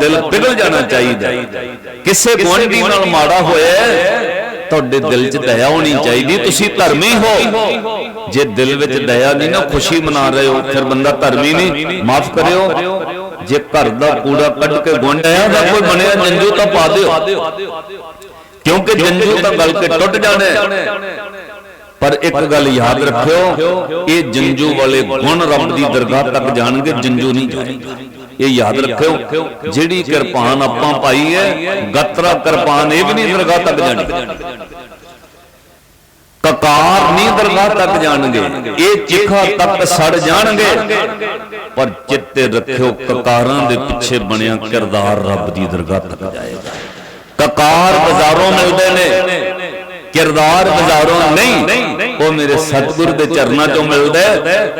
ਦਿਲ ਪਿਘਲ ਜਾਣਾ ਚਾਹੀਦਾ। ਕਿਸੇ ਗੁਆਂਢੀ ਨਾਲ ਮਾੜਾ ਹੋਇਆ ਤੁਹਾਡੇ ਦਿਲ 'ਚ ਦਇਆ ਹੋਣੀ ਚਾਹੀਦੀ ਤੁਸੀਂ ਧਰਮੀ ਹੋ। ਜੇ ਦਿਲ ਵਿੱਚ ਦਇਆ ਨਹੀਂ ਨਾ ਖੁਸ਼ੀ ਮਨਾ ਰਹੇ ਹੋ ਫਿਰ ਬੰਦਾ ਧਰਮੀ ਨਹੀਂ। ਮਾਫ ਕਰਿਓ। ਜੇ ਘਰ ਦਾ ਕੂੜਾ ਕੱਢ ਕੇ ਗੁਆਂਢੀਆਂ ਦਾ ਕੋਈ ਬਣਿਆ ਜੰਜੂ ਤਾਂ ਪਾ ਦਿਓ। ਕਿਉਂਕਿ ਜੰਜੂ ਤਾਂ ਗਲ ਕੇ ਟੁੱਟ ਜਾਣਾ। ਪਰ ਇੱਕ ਗੱਲ ਯਾਦ ਰੱਖਿਓ ਇਹ ਜੰਜੂ ਵਾਲੇ ਗੁਣ ਰੱਬ ਦੀ ਦਰਗਾਹ ਤੱਕ ਜਾਣਗੇ ਜੰਜੂ ਨਹੀਂ ਜਾਣਗੇ। ਇਹ ਯਾਦ ਰੱਖਿਓ ਜਿਹੜੀ ਕਿਰਪਾਨ ਆਪਾਂ ਪਾਈ ਹੈ ਗਤਰਾ ਕਿਰਪਾਨ ਇਹ ਵੀ ਨਹੀਂ ਦਰਗਾਹ ਤੱਕ ਜਾਣੀ। ਕਕਾਰ ਨਹੀਂ ਦਰਗਾਹ ਤੱਕ ਜਾਣਗੇ। ਇਹ ਚਿਖਾ ਤੱਕ ਸੜ ਜਾਣਗੇ। ਪਰ ਚਿੱਤੇ ਰੱਖਿਓ ਕਕਾਰਾਂ ਦੇ ਪਿੱਛੇ ਬਣਿਆ ਕਿਰਦਾਰ ਰੱਬ ਦੀ ਦਰਗਾਹ ਤੱਕ ਜਾਏਗਾ। ਕਕਾਰ ਬਾਜ਼ਾਰੋਂ ਮਿਲਦੇ ਨੇ ਕਿਰਦਾਰ ਬਾਜ਼ਾਰੋਂ ਨਹੀਂ। ਉਹ ਮੇਰੇ ਸਤਿਗੁਰ ਦੇ ਚਰਨਾਂ ਚੋਂ ਮਿਲਦਾ।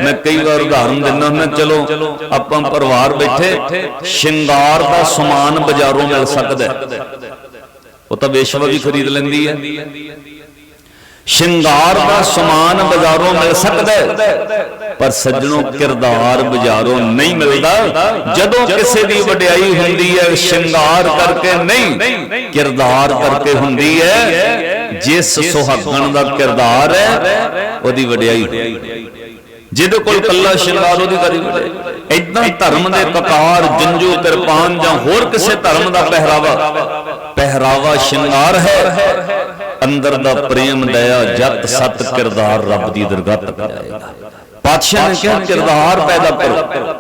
ਮੈਂ ਕਈ ਵਾਰ ਉਦਾਹਰਨ ਦਿੰਦਾ ਹੁੰਦਾ ਚਲੋ ਆਪਾਂ ਪਰਿਵਾਰ ਬੈਠੇ ਸ਼ਿੰਗਾਰ ਦਾ ਸਮਾਨ ਬਾਜ਼ਾਰੋਂ ਮਿਲ ਸਕਦਾ। ਉਹ ਤਾਂ ਵੇਸ਼ਵਾ ਵੀ ਖਰੀਦ ਲੈਂਦੀ ਹੈ। ਸ਼ਿੰਗਾਰ ਦਾ ਸਮਾਨ ਬਾਜ਼ਾਰੋਂ ਮਿਲ ਸਕਦਾ ਹੈ। ਪਰ ਸੱਜਣੋ ਕਿਰਦਾਰ ਬਾਜ਼ਾਰੋਂ ਨਹੀਂ ਮਿਲਦਾ। ਜਦੋਂ ਕਿਸੇ ਦੀ ਵਡਿਆਈ ਹੁੰਦੀ ਹੈ ਸ਼ਿੰਗਾਰ ਕਰਕੇ ਨਹੀਂ। ਕਿਰਦਾਰ ਕਰਕੇ ਹੁੰਦੀ ਹੈ। ਜਿਸ ਸੁਹਾਗਣ ਦਾ ਕਿਰਦਾਰ ਹੈ ਉਹਦੀ ਵਡਿਆਈ ਜਿਹਦੇ ਕੋਲ ਕੱਲਾ ਸ਼ਿੰਗਾਰ ਉਹਦੀ ਕਰੀ ਵਡਿਆਈ ਇਦਾਂ ਧਰਮ ਦੇ ਕਕਾਰ ਜੰਜੂ ਕਿਰਪਾਨ ਜਾਂ ਹੋਰ ਕਿਸੇ ਧਰਮ ਦਾ ਪਹਿਰਾਵਾ। ਪਹਿਰਾਵਾ। ਸ਼ਿੰਗਾਰ ਹੈ। ਅੰਦਰ ਦਾ ਪ੍ਰੇਮ ਦਇਆ ਜਤ ਸਤ ਕਿਰਦਾਰ ਰੱਬ ਦੀ ਦਰਗਾਹ ਤੱਕ ਜਾਏਗਾ। ਪਾਤਸ਼ਾਹ ਨੇ ਕਿਹਾ ਕਿਰਦਾਰ ਪੈਦਾ ਕਰੋ।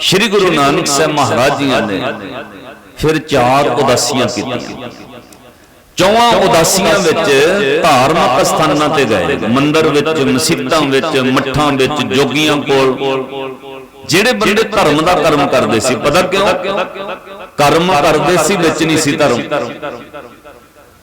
ਸ੍ਰੀ ਗੁਰੂ ਨਾਨਕ ਸਾਹਿਬ ਮਹਾਰਾਜ ਜੀਆਂ ਨੇ ਫਿਰ ਚਾਰ ਉਦਾਸੀਆਂ ਕੀਤੀਆਂ। ਚੌਹਾਂ ਉਦਾਸੀਆਂ ਵਿੱਚ ਧਾਰਮਿਕ ਸਥਾਨਾਂ ਤੇ ਗਏ। ਮੰਦਰ ਵਿੱਚ ਮਸਜਿਦਾਂ ਵਿੱਚ ਮੱਠਾਂ ਵਿੱਚ ਜੋਗੀਆਂ ਕੋਲ। ਜਿਹੜੇ ਬੰਦੇ ਧਰਮ ਦਾ ਕਰਮ ਕਰਦੇ ਸੀ ਪਤਾ ਕਿਉਂ? ਕਰਮ ਕਰਦੇ ਸੀ ਵਿੱਚ ਨਹੀਂ ਸੀ ਧਰਮ।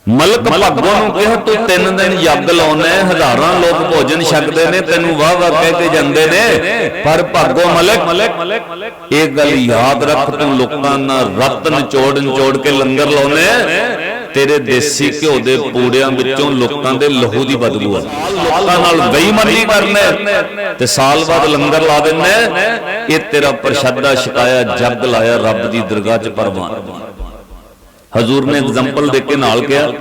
ਮਲਕ ਭਾਗੋ ਨੂੰ ਕਿਹਾ ਤੂੰ ਤਿੰਨ ਦਿਨ ਯੱਗ ਲਾਉਣਾ ਹੈ ਹਜ਼ਾਰਾਂ ਲੋਕ ਭੋਜਨ ਛਕਦੇ ਨੇ ਤੈਨੂੰ ਵਾਹ ਵਾਹ ਕਹਿ ਕੇ ਜਾਂਦੇ ਨੇ। ਪਰ ਭਾਗੋ ਮਲਕ ਇਹ ਗੱਲ ਯਾਦ ਰੱਖ ਤੂੰ ਲੋਕਾਂ ਨਾਲ ਰਤ ਨਿਚੋੜ ਨਿਚੋੜ ਕੇ ਲੰਗਰ ਲਾਉਣਾ ਹੈ ਤੇਰੇ ਦੇਸੀ ਘਿਓ ਦੇ ਪੂੜਿਆਂ ਵਿੱਚੋਂ ਲੋਕਾਂ ਦੇ ਲਹੂ ਦੀ ਬਦਬੂ ਆ। ਲੋਕਾਂ ਨਾਲ ਬੇਈਮਾਨੀ ਕਰਨਾ ਤੇ ਸਾਲ ਬਾਅਦ ਲੰਗਰ ਲਾ ਦਿੰਨਾ ਇਹ ਤੇਰਾ ਪ੍ਰਸ਼ਾਦਾ ਛਕਾਇਆ, ਜੱਗ ਲਾਇਆ ਰੱਬ ਦੀ ਦਰਗਾਹ 'ਚ ਪਰਵਾਨ। ਹਜ਼ੂਰ ਨੇ ਐਗਜ਼ਾਮਪਲ ਦੇ ਕੇ ਨਾਲ ਕਿਹਾ,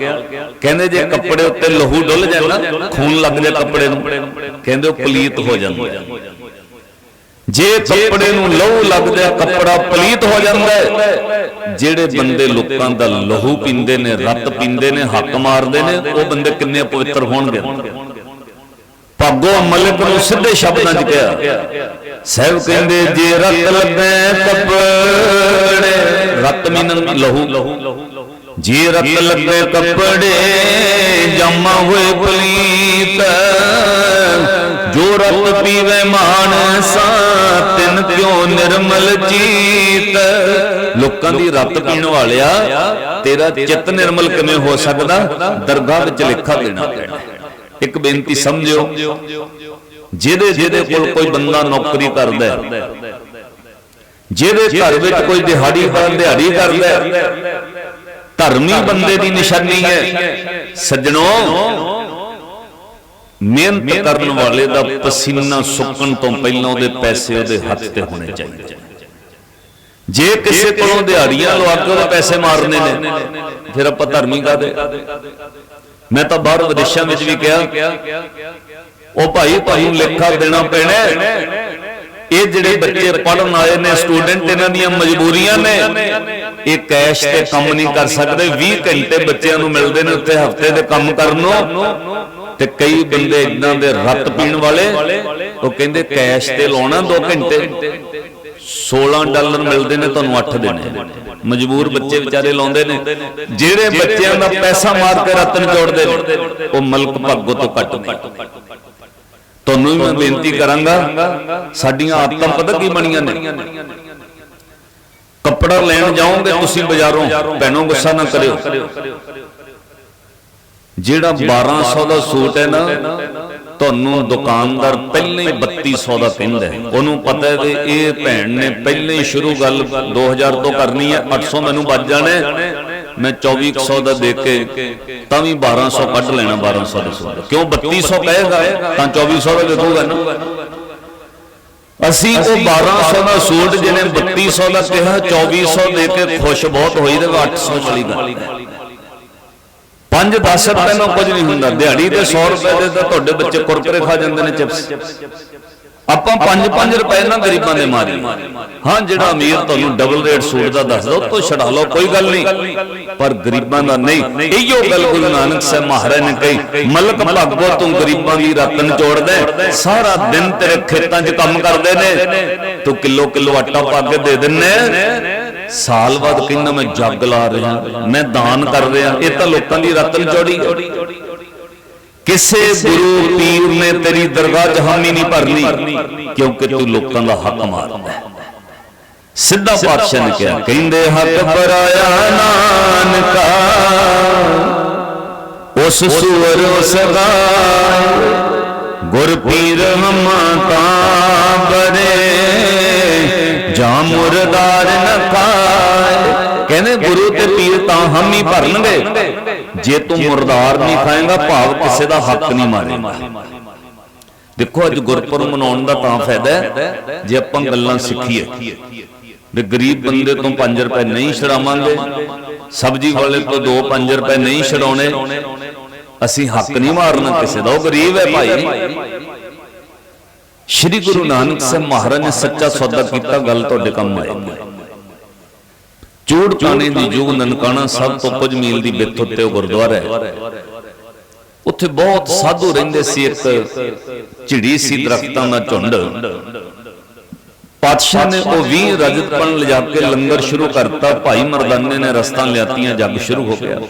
ਕਹਿੰਦੇ ਜੇ ਕੱਪੜੇ ਉੱਤੇ ਲਹੂ ਡੁੱਲ ਜਾਏ ਨਾ, ਖੂਨ ਲੱਗ ਜਾਏ ਕੱਪੜੇ ਨੂੰ, ਕਹਿੰਦੇ ਉਹ ਪਲੀਤ ਹੋ ਜਾਂਦਾ। ਜੇ ਕੱਪੜੇ ਨੂੰ ਲਹੂ ਲੱਗਦਾ ਕੱਪੜਾ ਪਲੀਤ ਹੋ ਜਾਂਦਾ ਹੈ। ਜਿਹੜੇ ਬੰਦੇ ਲੋਕਾਂ ਦਾ ਲਹੂ ਪੀਂਦੇ ਨੇ ਰੱਤ ਪੀਂਦੇ ਨੇ ਹੱਕ ਮਾਰਦੇ ਨੇ ਉਹ ਬੰਦੇ ਕਿੰਨੇ ਪਵਿੱਤਰ ਹੋਣਗੇ? ਭਾਗੋ ਮਲਿਕ ਨੂੰ ਸਿੱਧੇ ਸ਼ਬਦਾਂ 'ਚ ਕਿਹਾ। ਸਹਿਬ ਕਹਿੰਦੇ ਜੇ ਰੱਤ ਲੱਗੇ ਕੱਪੜੇ। ਰੱਤ ਮੀਨਨ ਲਹੂ। ਜੇ ਰੱਤ ਲੱਗੇ ਕੱਪੜੇ। ਜਮਾ ਹੋਏ ਪਲੀਤ। ਜੋ ਰਤ ਪੀਵੇ ਮਾਨਸਾ ਤਿਨ ਕਿਉ ਨਿਰਮਲ ਚੀਤ ਲੋਕਾਂ ਦੀ ਰਤ ਪੀਣ ਵਾਲਿਆ ਤੇਰਾ ਚਿੱਤ ਨਿਰਮਲ ਕਿਵੇਂ ਹੋ ਸਕਦਾ? ਦਰਗਾਹ ਵਿੱਚ ਲਿਖਾ ਦੇਣਾ ਪੈਣਾ। ਇੱਕ ਬੇਨਤੀ ਸਮਝਿਓ ਜਿਹਦੇ ਜਿਹਦੇ ਕੋਲ ਕੋਈ ਬੰਦਾ ਨੌਕਰੀ ਕਰਦਾ ਹੈ। ਜਿਹਦੇ ਘਰ ਵਿੱਚ ਕੋਈ ਦਿਹਾੜੀ ਪਰ ਦਿਹਾੜੀ ਕਰਦਾ ਹੈ। ਧਰਮੀ ਬੰਦੇ ਦੀ ਨਿਸ਼ਾਨੀ ਹੈ। ਸੱਜਣੋ ਮਿਹਨਤ ਕਰਨ ਵਾਲੇ ਦਾ ਪਸੀਨਾ ਸੁੱਕਣ ਤੋਂ ਪਹਿਲਾਂ ਉਹਦੇ ਪੈਸੇ ਉਹਦੇ ਹੱਥ ਤੇ ਹੋਣੇ ਚਾਹੀਦੇ। ਜੇ ਕਿਸੇ ਕੋਲੋਂ ਦਿਹਾੜੀਆਂ ਲਵਾ ਕੇ ਉਹਦੇ ਪੈਸੇ ਮਾਰਨੇ ਨੇ ਫਿਰ ਆਪਾਂ ਧਰਮੀ ਕਾਦੇ ਮੈਂ ਤਾਂ ਬਾਹਰ ਵਿਦੇਸ਼ਾਂ ਵਿੱਚ ਵੀ ਕਿਹਾ ਉਹ ਭਾਈ ਤੁਹਾਨੂੰ ਲੇਖਾ ਦੇਣਾ ਪੈਣਾ ਇਹ ਜਿਹੜੇ ਬੱਚੇ ਪੜਨ ਆਏ ਨੇ ਸਟੂਡੈਂਟ ਇਹਨਾਂ ਦੀਆਂ ਮਜਬੂਰੀਆਂ ਨੇ ਇਹ ਕੈਸ਼ ਤੇ ਕੰਮ ਨਹੀਂ ਕਰ ਸਕਦੇ 20 ਘੰਟੇ ਬੱਚਿਆਂ ਨੂੰ ਮਿਲਦੇ ਨੇ ਉੱਥੇ ਹਫ਼ਤੇ ਦੇ ਕੰਮ ਕਰਨ। ਨੂੰ ਤੇ ਕਈ ਬੰਦੇ ਇਦਾਂ ਦੇ ਰੱਤ ਪੀਣ ਵਾਲੇ ਉਹ ਕਹਿੰਦੇ ਕੈਸ਼ ਤੇ ਲਾਉਣਾ 2 ਘੰਟੇ। 16 ਡਾਲਰ ਮਿਲਦੇ ਨੇ ਤੁਹਾਨੂੰ 8 ਦੇਣੇ। ਮਜਬੂਰ ਬੱਚੇ ਵਿਚਾਰੇ ਲਾਉਂਦੇ ਨੇ। ਜਿਹੜੇ ਬੱਚਿਆਂ ਦਾ ਪੈਸਾ ਮਾਰ ਕੇ ਰਤਨ ਜੋੜਦੇ ਨੇ ਉਹ ਮਲਕ ਭਾਗੋ ਤੋਂ ਘੱਟ ਨਹੀਂ ਤੁਹਾਨੂੰ ਵੀ ਮੈਂ ਬੇਨਤੀ ਕਰਾਂਗਾ ਸਾਡੀਆਂ ਆਦਤਾਂ ਪਤਾ ਕੀ ਬਣੀਆਂ ਨੇ? ਕੱਪੜਾ ਲੈਣ ਜਾਓਗੇ ਤੁਸੀਂ ਬਾਜ਼ਾਰੋਂ ਭੈਣੋ ਗੁੱਸਾ ਨਾ ਕਰਿਓ। ਜਿਹੜਾ 1200 ਦਾ ਸੂਟ ਹੈ ਨਾ ਤੁਹਾਨੂੰ ਦੁਕਾਨਦਾਰ ਪਹਿਲਾਂ ਹੀ 3200 ਦਾ ਕਹਿੰਦਾ ਹੈ ਉਹਨੂੰ ਪਤਾ ਹੈ ਕਿ ਇਹ ਭੈਣ ਨੇ ਪਹਿਲਾਂ ਹੀ ਸ਼ੁਰੂ ਗੱਲ 2000 ਤੋਂ ਕਰਨੀ ਹੈ 800 ਮੈਨੂੰ ਵੱਜ ਜਾਣਾ ਮੈਂ 2400 ਦਾ ਦੇ ਕੇ ਤਾਂ ਵੀ 1200 ਕੱਢ ਲੈਣਾ 1200 ਦਾ ਸੂਟ ਕਿਉਂ 3200 ਕਹੇਗਾ ਤਾਂ 2400 ਦਾ ਦੇਊਗਾ ਨਾ ਅਸੀਂ ਉਹ 1200 ਦਾ ਸੂਟ ਜਿਹਨੇ 3200 ਦਾ ਕਿਹਾ 2400 ਦੇ ਕੇ ਖੁਸ਼ ਬਹੁਤ ਹੋਈ ਤੇ 800 ਚਲੀ ਗਈ ਪੰਜ ਦਸ ਰੁਪਏ ਨਾਲ ਕੁਝ ਨਹੀਂ ਹੁੰਦਾ ਦਿਹਾੜੀ ਤੇ 100 ਰੁਪਏ ਦੇ ਤਾਂ ਤੁਹਾਡੇ ਬੱਚੇ ਕੁਰਕਰੇ ਖਾ ਜਾਂਦੇ ਨੇ ਚਿਪਸ ਆਪਾਂ 5-5 ਰੁਪਏ ਨਾਲ ਗਰੀਬਾਂ ਦੇ ਮਾਰੀ। ਹਾਂ ਜਿਹੜਾ ਅਮੀਰ ਤੁਹਾਨੂੰ ਡਬਲ ਰੇਟ ਸੂਟ ਦਾ ਦੱਸ ਦੋ ਤੋ ਛਡਾ ਲਓ ਕੋਈ ਗੱਲ ਨਹੀਂ। ਪਰ ਗਰੀਬਾਂ ਦਾ ਨਹੀਂ ਇਹੋ ਗੱਲ ਗੁਰੂ ਨਾਨਕ ਸਾਹਿਬ ਮਹਾਰਾਜ ਨੇ ਕਹੀ ਮਲਕ ਭਾਗੋ ਤੂੰ ਗਰੀਬਾਂ ਦੀ ਰਤਨ ਜੋੜਦਾ ਸਾਰਾ ਦਿਨ ਤੇਰੇ ਖੇਤਾਂ 'ਚ ਕੰਮ ਕਰਦੇ ਨੇ। ਤੂੰ ਕਿਲੋ ਕਿਲੋ ਆਟਾ ਪਾ ਕੇ ਦੇ ਦਿੰਨੇ ਸਾਲ ਬਾਅਦ ਕਹਿੰਦਾ ਮੈਂ ਜੱਗ ਲਾ ਰਿਹਾ, ਮੈਂ ਦਾਨ ਕਰ ਰਿਹਾ। ਇਹ ਤਾਂ ਲੋਕਾਂ ਦੀ ਰਤਨ ਜੋੜੀ ਕਿਸੇ ਗੁਰੂ ਪੀਰ ਨੇ ਤੇਰੀ ਦਰਗਾਹ 'ਚ ਨਹੀਂ ਭਰਨੀ, ਕਿਉਂਕਿ ਤੂੰ ਲੋਕਾਂ ਦਾ ਹੱਕ ਮਾਰਦਾ ਹੈ। ਸਿੱਧਾ ਪਾਤਸ਼ਾਹ ਨੇ ਕਿਹਾ, ਕਹਿੰਦੇ ਹੱਕ ਪਰਾਇਆ ਨਾਨਕਾ, ਉਸ ਸੂਰ ਉਸ ਗੁਰ ਪੀਰ ਹਮਾਂ ਤਾਂ ਬਰੇ। ਜਾਂ ਮੁਰਦਾਰ ਨ ਖਾਏ। ਕਹਿੰਦੇ ਗੁਰੂ ਤੇ ਪੀਰ ਤਾਂ ਹਾਮੀ ਭਰਨਗੇ। ਜੇ ਤੂੰ ਮੁਰਦਾਰ ਨਹੀਂ ਖਾਏਗਾ ਭਾਵ ਕਿਸੇ ਦਾ ਹੱਕ ਨਹੀਂ ਮਾਰੇਗਾ। ਦੇਖੋ ਅੱਜ ਗੁਰਪੁਰਬ ਮਨਾਉਣ ਦਾ ਤਾਂ ਫਾਇਦਾ ਹੈ। ਜੇ ਆਪਾਂ ਗੱਲਾਂ ਸਿੱਖੀਏ। ਵੀ ਗਰੀਬ ਬੰਦੇ ਤੋਂ 5 ਰੁਪਏ ਨਹੀਂ ਛਡਾਵਾਂਗੇ। ਸਬਜੀ ਵਾਲੇ ਤੋਂ 2-5 ਰੁਪਏ ਨਹੀਂ ਛਡਾਉਣੇ। ਅਸੀਂ ਹੱਕ ਨਹੀਂ ਮਾਰਨਾ ਕਿਸੇ ਦਾ। ਉਹ ਗਰੀਬ ਹੈ ਭਾਈ। ਸ਼੍ਰੀ ਗੁਰੂ ਨਾਨਕ ਸਾਹਿਬ ਮਹਾਰਾਜ ਨੇ ਸੱਚਾ ਸੌਦਾ ਕੀਤਾ ਗੱਲ ਤੁਹਾਡੇ ਕੰਮ ਆਏਗੀ ਚੂੜ ਚਾਣੇ ਦੀ ਜੁਗ ਨਨਕਾਣਾ ਸਭ ਤੋਂ ਕੁਝ ਮੀਲ ਦੀ ਵਿੱਥ ਉੱਤੇ ਉਹ ਗੁਰਦੁਆਰਾ ਹੈ। ਉੱਥੇ ਬਹੁਤ ਸਾਧੂ ਰਹਿੰਦੇ ਸੀ ਇੱਕ ਝਿੜੀ ਸੀ ਦਰਖਤਾਂ ਦਾ ਝੁੰਡ। ਪਾਤਸ਼ਾਹ ਨੇ ਉਹ 20 ਰਜਤਪਣ ਲਿਜਾ ਕੇ ਲੰਗਰ ਸ਼ੁਰੂ ਕਰਤਾ। ਭਾਈ ਮਰਦਾਨੇ ਨੇ ਰਸਤਾਂ ਲਿਆਤੀਆਂ ਜੱਗ ਸ਼ੁਰੂ ਹੋ ਗਿਆ।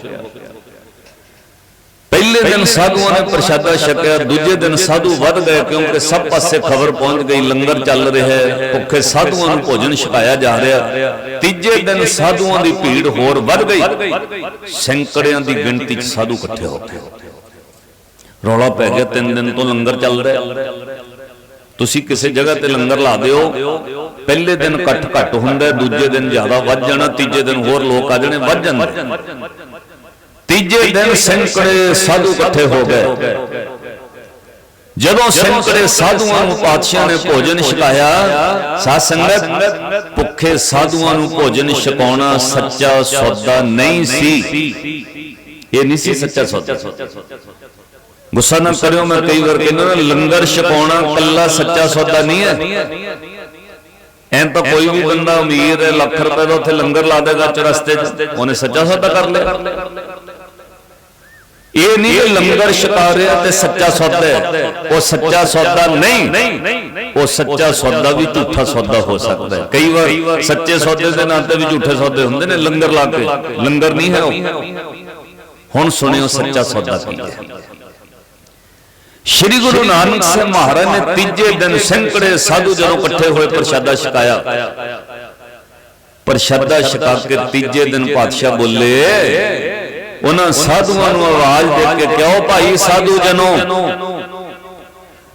ਪਹਿਲੇ ਦਿਨ ਸਾਧੂਆਂ ਨੇ ਪ੍ਰਸ਼ਾਦਾ ਛਕਿਆ ਦੂਜੇ ਦਿਨ ਸਾਧੂ ਵੱਧ ਗਏ ਕਿਉਂਕਿ ਸਭ ਪਾਸੇ ਖਬਰ ਪਹੁੰਚ ਗਈ ਲੰਗਰ ਚੱਲ ਰਿਹਾ ਹੈ ਭੁੱਖੇ ਸਾਧੂਆਂ ਨੂੰ ਭੋਜਨ ਛਕਾਇਆ ਜਾ ਰਿਹਾ। ਤੀਜੇ ਦਿਨ ਸਾਧੂਆਂ ਦੀ ਭੀੜ ਹੋਰ ਵੱਧ ਗਈ। ਸੈਂਕੜਿਆਂ ਦੀ ਗਿਣਤੀ 'ਚ ਸਾਧੂ ਇਕੱਠੇ ਹੋ ਗਏ। ਰੌਲਾ ਪੈ ਗਿਆ ਤਿੰਨ ਦਿਨ ਤੋਂ ਲੰਗਰ ਚੱਲ ਰਿਹਾ। ਤੁਸੀਂ ਕਿਸੇ ਜਗ੍ਹਾ ਤੇ ਲੰਗਰ ਲਾ ਦਿਓ। ਪਹਿਲੇ ਦਿਨ ਘੱਟ ਘੱਟ ਹੁੰਦਾ ਦੂਜੇ ਦਿਨ ਜ਼ਿਆਦਾ ਵੱਧ ਜਾਣਾ ਤੀਜੇ ਦਿਨ ਹੋਰ ਲੋਕ ਆ ਜਾਣੇ ਵੱਧ ਜਾਂਦੇ। ਤੀਜੇ ਦਿਨ ਸੈਂਕੜੇ ਸਾਧੂ ਇਕੱਠੇ ਹੋ ਗਏ। ਜਦੋਂ ਸੈਂਕੜੇ ਸਾਧੂਆਂ ਨੂੰ ਪਾਤਸ਼ਾਹ ਨੇ ਭੋਜਨ ਛਕਾਇਆ ਸਾਧ ਸੰਗਤ ਭੁੱਖੇ ਸਾਧੂਆਂ ਨੂੰ ਭੋਜਨ ਛਕਾਉਣਾ ਸੱਚਾ ਸੌਦਾ ਨਹੀਂ ਸੀ। ਇਹ ਨਹੀਂ ਸੀ ਸੱਚਾ ਸੌਦਾ। ਗੁੱਸਾ ਨਾ ਕਰਿਓ ਮੈਂ ਕਈ ਵਾਰ ਕਹਿੰਦਾ ਨਾ ਲੰਗਰ ਛਕਾਉਣਾ ਕੱਲਾ ਸੱਚਾ ਸੌਦਾ ਨਹੀਂ ਹੈ। ਐਂ ਤਾਂ ਕੋਈ ਵੀ ਬੰਦਾ ਅਮੀਰ ਹੈ ਲੱਖ ਰੁਪਏ ਦਾ ਉੱਥੇ ਲੰਗਰ ਲਾ ਦੇਗਾ ਚਰਸਤੇ 'ਚ ਉਹਨੇ ਸੱਚਾ ਸੌਦਾ ਕਰ ਲਿਆ। ਇਹ ਨਹੀਂ ਕਿ ਲੰਗਰ ਛਕਾ ਰਿਹਾ ਤੇ ਸੱਚਾ ਸੌਦਾ ਹੈ। ਉਹ ਸੱਚਾ ਸੌਦਾ ਨਹੀਂ। ਉਹ ਸੱਚਾ ਸੌਦਾ ਵੀ ਝੂਠਾ ਸੌਦਾ ਹੋ ਸਕਦਾ ਹੈ। ਕਈ ਵਾਰ ਸੱਚੇ ਸੌਦੇ ਦੇ ਨਾਂ ਤੇ ਵੀ ਝੂਠੇ ਸੌਦੇ ਹੁੰਦੇ ਨੇ ਲੰਗਰ ਲਾ ਕੇ। ਲੰਗਰ ਨਹੀਂ ਹੈ ਉਹ। ਹੁਣ ਸੁਣਿਓ ਸੱਚਾ ਸੌਦਾ ਕੀ ਹੈ। ਸ਼੍ਰੀ ਗੁਰੂ ਨਾਨਕ ਸਾਹਿਬ ਮਹਾਰਾਜ ਨੇ ਤੀਜੇ ਦਿਨ ਸੈਂਕੜੇ ਸਾਧੂ ਜਦੋਂ ਇਕੱਠੇ ਹੋਏ ਪ੍ਰਸ਼ਾਦਾ ਛਕਾਇਆ। ਪ੍ਰਸ਼ਾਦਾ ਛਕਾ ਕੇ ਤੀਜੇ ਦਿਨ ਪਾਤਸ਼ਾਹ ਬੋਲੇ। ਉਹਨਾਂ ਸਾਧੂਆਂ ਨੂੰ ਆਵਾਜ਼ ਦੇ ਕੇ ਕਿਉਂ ਭਾਈ ਸਾਧੂ ਜਨੋ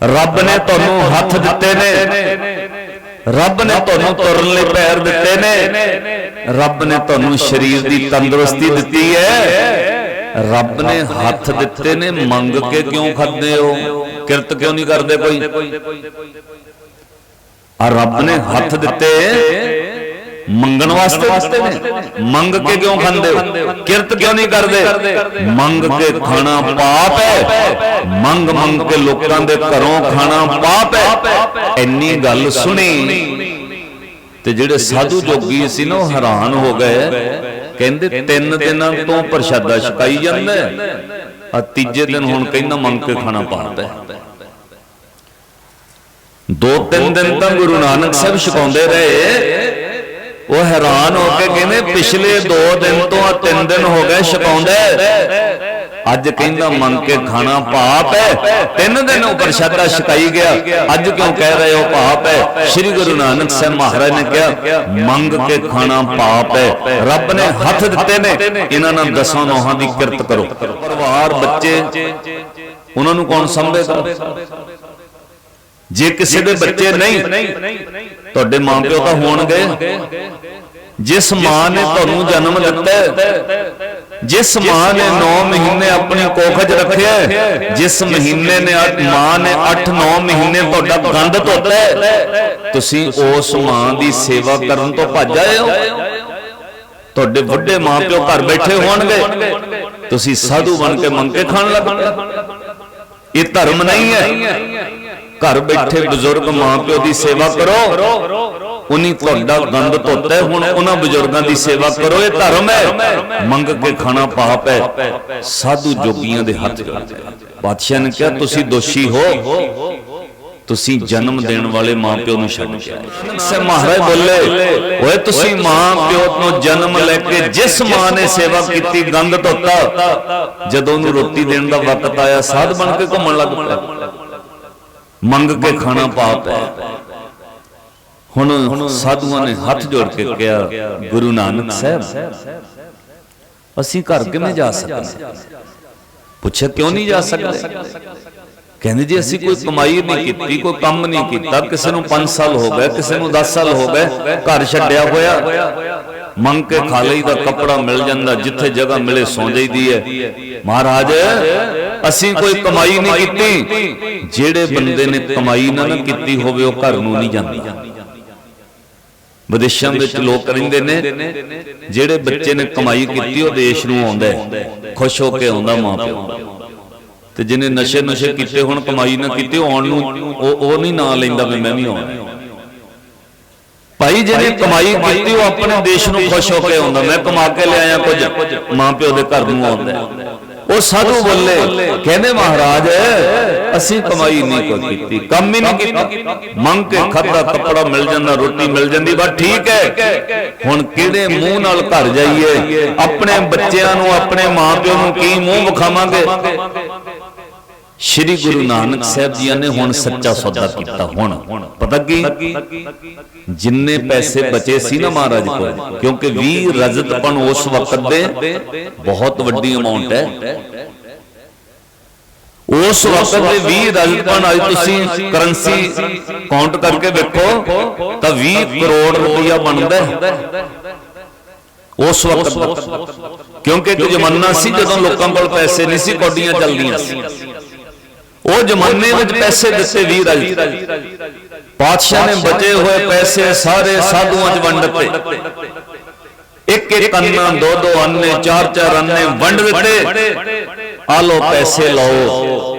ਰੱਬ ਨੇ ਤੁਹਾਨੂੰ ਹੱਥ ਦਿੱਤੇ ਨੇ। ਰੱਬ ਨੇ ਤੁਹਾਨੂੰ ਤੁਰਨ ਲਈ ਪੈਰ ਦਿੱਤੇ ਨੇ। ਰੱਬ ਨੇ ਤੁਹਾਨੂੰ ਸਰੀਰ ਦੀ ਤੰਦਰੁਸਤੀ ਦਿੱਤੀ ਹੈ। ਰੱਬ ਨੇ ਹੱਥ ਦਿੱਤੇ ਨੇ ਮੰਗ ਕੇ ਕਿਉਂ ਖਾਂਦੇ ਹੋ? ਕਿਰਤ ਕਿਉਂ ਨਹੀਂ ਕਰਦੇ ਕੋਈ? ਆ ਰੱਬ ਨੇ ਹੱਥ ਦਿੱਤੇ। ਮੰਗਣ ਵਾਸਤੇ ਨੇ। ਮੰਗ ਕੇ ਕਿਉਂ ਖਾਂਦੇ ਹੋ? ਕਿਰਤ ਕਿਉਂ ਨਹੀਂ ਕਰਦੇ? ਮੰਗ ਕੇ ਖਾਣਾ ਪਾਪ ਹੈ। ਮੰਗ ਮੰਗ ਕੇ ਲੋਕਾਂ ਦੇ ਘਰੋਂ ਖਾਣਾ ਪਾਪ ਹੈ। ਇੰਨੀ ਗੱਲ ਸੁਣੀ। ਤੇ ਜਿਹੜੇ ਸਾਧੂ ਜੋਗੀ ਸੀ ਨਾ ਉਹ ਹੈਰਾਨ ਹੋ ਗਏ। ਕਹਿੰਦੇ ਤਿੰਨ ਦਿਨਾਂ ਤੋਂ ਪ੍ਰਸ਼ਾਦਾ ਛਕਾਈ ਜਾਂਦਾ। ਆ ਤੀਜੇ ਦਿਨ ਹੁਣ ਕਹਿੰਦਾ ਮੰਗ ਕੇ ਖਾਣਾ ਪਾਪ ਹੈ। ਦੋ ਤਿੰਨ ਦਿਨ ਤਾਂ ਗੁਰੂ ਨਾਨਕ ਸਾਹਿਬ ਛਕਾਉਂਦੇ ਰਹੇ। ਉਹ ਹੈਰਾਨ ਹੋ ਕੇ ਕਹਿੰਦੇ ਪਿਛਲੇ 2 ਦਿਨ ਤੋਂ ਆ 3 ਦਿਨ ਹੋ ਗਏ ਛਕਾਉਂਦੇ। ਅੱਜ ਕਹਿੰਦਾ ਮੰਗ ਕੇ ਖਾਣਾ ਪਾਪ ਹੈ। ਤਿੰਨ ਦਿਨ ਉਹ ਪ੍ਰਸ਼ਾਦਾ ਛਕਾਈ ਗਿਆ। ਅੱਜ ਕਿਉਂ ਕਹਿ ਰਹੇ ਹੋ ਪਾਪ ਹੈ? ਸ੍ਰੀ ਗੁਰੂ ਨਾਨਕ ਸਾਹਿਬ ਮਹਾਰਾਜ ਨੇ ਕਿਹਾ ਮੰਗ ਕੇ ਖਾਣਾ ਪਾਪ ਹੈ। ਰੱਬ ਨੇ ਹੱਥ ਦਿੱਤੇ ਨੇ। ਇਹਨਾਂ ਨਾਲ ਦਸਾਂ ਨੋਹਾਂ ਦੀ ਕਿਰਤ ਕਰੋ। ਪਰਿਵਾਰ ਬੱਚੇ ਉਹਨਾਂ ਨੂੰ ਕੌਣ ਸੰਭੇਗਾ। ਜੇ ਕਿਸੇ ਦੇ ਬੱਚੇ ਨਹੀਂ ਤੁਹਾਡੇ ਮਾਪਿਓ ਤਾਂ ਹੋਣਗੇ। ਜਿਸ ਮਾਂ ਨੇ ਤੁਹਾਨੂੰ ਜਨਮ ਦਿੱਤਾ ਜਿਸ ਮਾਂ ਨੇ 9 ਮਹੀਨੇ ਆਪਣੀ ਕੋਖ 'ਚ ਰੱਖਿਆ ਜਿਸ ਮਹੀਨੇ ਨੇ ਮਾਂ ਨੇ 8-9 ਮਹੀਨੇ ਤੁਹਾਡਾ ਗੰਦ ਧੋਤਾ ਤੁਸੀਂ ਉਸ ਮਾਂ ਦੀ ਸੇਵਾ ਕਰਨ ਤੋਂ ਭੱਜ ਆਏ ਹੋ ਤੁਹਾਡੇ ਵੱਡੇ ਮਾਪਿਓ ਘਰ ਬੈਠੇ ਹੋਣਗੇ। ਤੁਸੀਂ ਸਾਧੂ ਬਣ ਕੇ ਮੰਗ ਕੇ ਖਾਣ ਲੱਗ ਪਏ। ਇਹ ਧਰਮ ਨਹੀਂ ਹੈ। ਘਰ ਬੈਠੇ ਬਜ਼ੁਰਗ ਮਾਪਿਓ ਦੀ ਸੇਵਾ ਕਰੋ। ਉਨੀ ਤੁਹਾਡਾ ਗੰਦ ਧੋਤਾ ਹੁਣ ਉਹਨਾਂ ਬਜ਼ੁਰਗਾਂ ਦੀ ਸੇਵਾ ਕਰੋ ਇਹ ਧਰਮ ਹੈ। ਮੰਗ ਕੇ ਖਾਣਾ ਪਾਪ ਹੈ। ਸਾਧੂ ਜੋਗੀਆਂ ਦੇ ਹੱਥ ਬਾਦਸ਼ਾਹ ਨੇ ਕਿਹਾ ਤੁਸੀਂ ਦੋਸ਼ੀ ਹੋ। ਤੁਸੀਂ ਜਨਮ ਦੇਣ ਵਾਲੇ ਮਾਪਿਓ ਨੂੰ ਛੱਡ ਕੇ ਆਏ। ਸੇ ਮਹਾਰਾਜ ਬੋਲੇ ਓਏ ਤੁਸੀਂ ਮਾਂ ਪਿਓ ਤੋਂ ਜਨਮ ਲੈ ਕੇ ਜਿਸ ਮਾਂ ਨੇ ਸੇਵਾ ਕੀਤੀ ਗੰਦ ਧੋਤਾ ਜਦੋਂ ਉਹਨੂੰ ਰੋਟੀ ਦੇਣ ਦਾ ਵਕਤ ਆਇਆ ਸਾਧ ਬਣ ਕੇ ਘੁੰਮਣ ਲੱਗ ਪਿਆ ਮੰਗ ਕੇ ਖਾਣਾ ਪਾਪ ਹੈ। ਹੁਣ ਸਾਧੂਆਂ ਨੇ ਹੱਥ ਜੋੜ ਕੇ ਕਿਹਾ, ਗੁਰੂ ਨਾਨਕ ਸਾਹਿਬ, ਅਸੀਂ ਘਰ ਕਿਵੇਂ ਜਾ ਸਕਦੇ ਪੁੱਛਿਆ ਕਿਉਂ ਨਹੀਂ ਜਾ ਸਕਦੇ? ਕਹਿੰਦੇ ਜੀ, ਅਸੀਂ ਕੋਈ ਕਮਾਈ ਨਹੀਂ ਕੀਤੀ, ਕੋਈ ਕੰਮ ਨਹੀਂ ਕੀਤਾ, ਕਿਸੇ ਨੂੰ 5 ਸਾਲ ਹੋ ਗਏ, ਕਿਸੇ ਨੂੰ 10 ਸਾਲ ਹੋ ਗਏ, ਘਰ ਛੱਡਿਆ ਹੋਇਆ। ਮੰਗ ਕੇ ਖਾ ਲਈ ਦਾ ਕੱਪੜਾ ਮਿਲ ਜਾਂਦਾ, ਜਿੱਥੇ ਜਗ੍ਹਾ ਮਿਲੇ ਸੌਂ ਜਾਈਦੀ ਹੈ। ਮਹਾਰਾਜ ਅਸੀਂ ਕੋਈ ਕਮਾਈ ਨਹੀਂ ਕੀਤੀ। ਜਿਹੜੇ ਬੰਦੇ ਨੇ ਕਮਾਈ ਨਾ ਨਾ ਕੀਤੀ ਹੋਵੇ ਉਹ ਘਰ ਨੂੰ ਨਹੀਂ ਜਾਂਦਾ। ਵਿਦੇਸ਼ਾਂ ਵਿੱਚ ਲੋਕ ਰਹਿੰਦੇ ਨੇ ਜਿਹੜੇ ਬੱਚੇ ਨੇ ਕਮਾਈ ਕੀਤੀ ਉਹ ਦੇਸ਼ ਨੂੰ ਆਉਂਦਾ ਖੁਸ਼ ਹੋ ਕੇ ਆਉਂਦਾ ਮਾਂ ਪਿਓ। ਤੇ ਜਿਹਨੇ ਨਸ਼ੇ ਨਸ਼ੇ ਕੀਤੇ ਹੁਣ ਕਮਾਈ ਨਾ ਕੀਤੀ ਆਉਣ ਨੂੰ ਉਹ ਉਹ ਨਹੀਂ ਨਾਂ ਲੈਂਦਾ ਵੀ ਮੈਂ ਵੀ ਆਉਣਾ। ਭਾਈ ਜਿਹਨੇ ਕਮਾਈ ਕੀਤੀ ਉਹ ਆਪਣੇ ਦੇਸ਼ ਨੂੰ ਖੁਸ਼ ਹੋ ਕੇ ਆਉਂਦਾ। ਮੈਂ ਕਮਾ ਕੇ ਲਿਆਇਆ ਕੁਝ। ਮਾਂ ਪਿਓ ਦੇ ਘਰ ਨੂੰ ਆਉਂਦਾ। ਉਹ ਸਾਧੂ ਬੋਲੇ। ਕਹਿੰਦੇ ਮਹਾਰਾਜ ਅਸੀਂ ਕਮਾਈ ਨਹੀਂ ਕੋਈ ਕੀਤੀ। ਕੰਮ ਹੀ ਨਹੀਂ ਕੀਤਾ। ਮੰਗ ਕੇ ਖਾਦਾ ਕੱਪੜਾ ਮਿਲ ਜਾਂਦਾ ਰੋਟੀ ਮਿਲ ਜਾਂਦੀ ਬਸ ਠੀਕ ਹੈ। ਹੁਣ ਕਿਹੜੇ ਮੂੰਹ ਨਾਲ ਘਰ ਜਾਈਏ? ਆਪਣੇ ਬੱਚਿਆਂ ਨੂੰ ਆਪਣੇ ਮਾਪਿਓ ਨੂੰ ਕੀ ਮੂੰਹ ਵਿਖਾਵਾਂਗੇ? ਸ਼੍ਰੀ ਗੁਰੂ ਨਾਨਕ ਸਾਹਿਬ ਜੀ ਨੇ ਹੁਣ ਸੱਚਾ ਸੌਦਾ ਕੀਤਾ। ਹੁਣ ਪਤਾ ਕੀ? ਜਿੰਨੇ ਪੈਸੇ ਬਚੇ ਸੀ ਨਾ ਮਹਾਰਾਜ ਕੋਲ ਕਿਉਂਕਿ 20 ਰਜਤਪਣ ਉਸ ਵਕਤ ਦੇ ਬਹੁਤ ਵੱਡੀ ਅਮਾਉਂਟ ਹੈ। ਉਸ ਵਕਤ ਦੇ 20 ਰਜਤਪਣ ਅੱਜ ਤੁਸੀਂ ਕਰੰਸੀ ਕਾਊਂਟ ਕਰਕੇ ਵੇਖੋ ਤਾਂ 20 ਕਰੋੜ ਰੁਪਇਆ ਬਣਦਾ ਹੈ। ਉਸ ਵਕਤ। ਕਿਉਂਕਿ ਇੱਕ ਜ਼ਮਾਨਾ ਸੀ ਜਦੋਂ ਲੋਕਾਂ ਕੋਲ ਪੈਸੇ ਨਹੀਂ ਸੀ ਕੌਡੀਆਂ ਚੱਲਦੀਆਂ ਸੀ। ਉਹ ਜ਼ਮਾਨੇ ਵਿੱਚ ਪੈਸੇ ਦਿੱਤੇ 20 ਰਜ ਪਾਤਸ਼ਾਹ ਨੇ ਬਚੇ ਹੋਏ ਪੈਸੇ ਸਾਰੇ ਸਾਧੂਆਂ 'ਚ ਵੰਡ ਦਿੱਤੇ। ਇੱਕ ਇੱਕ ਅੰਨਾ ਦੋ ਦੋ ਅੰਨੇ ਚਾਰ ਚਾਰ ਅੰਨੇ ਵੰਡ ਦਿੱਤੇ। ਆ ਲੋ ਪੈਸੇ ਲਓ।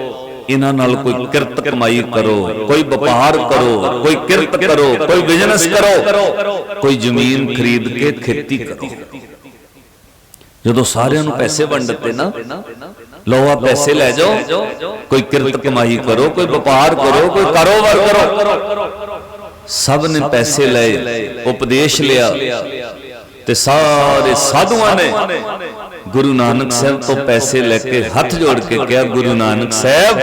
ਇਹਨਾਂ ਨਾਲ ਕੋਈ ਕਿਰਤ ਕਮਾਈ ਕਰੋ ਕੋਈ ਵਪਾਰ ਕਰੋ ਕੋਈ ਕਿਰਤ ਕਰੋ ਕੋਈ ਬਿਜ਼ਨਸ ਕਰੋ ਕੋਈ ਜ਼ਮੀਨ ਖਰੀਦ ਕੇ ਖੇਤੀ ਕਰੋ। ਜਦੋਂ ਸਾਰਿਆਂ ਨੂੰ ਪੈਸੇ ਵੰਡ ਦਿੱਤੇ ਨਾ ਲਓ ਆ ਪੈਸੇ ਲੈ ਜਾਓ ਕੋਈ ਕਿਰਤ ਕਮਾਈ ਕਰੋ ਕੋਈ ਵਪਾਰ ਕਰੋ ਕੋਈ ਕਾਰੋਬਾਰ ਕਰੋ ਸਭ ਨੇ ਪੈਸੇ ਲਏ ਉਪਦੇਸ਼ ਲਿਆ ਤੇ ਸਾਰੇ ਸਾਧੂਆਂ ਨੇ ਗੁਰੂ ਨਾਨਕ ਸਾਹਿਬ ਤੋਂ ਪੈਸੇ ਲੈ ਕੇ ਹੱਥ ਜੋੜ ਕੇ ਕਿਹਾ ਗੁਰੂ ਨਾਨਕ ਸਾਹਿਬ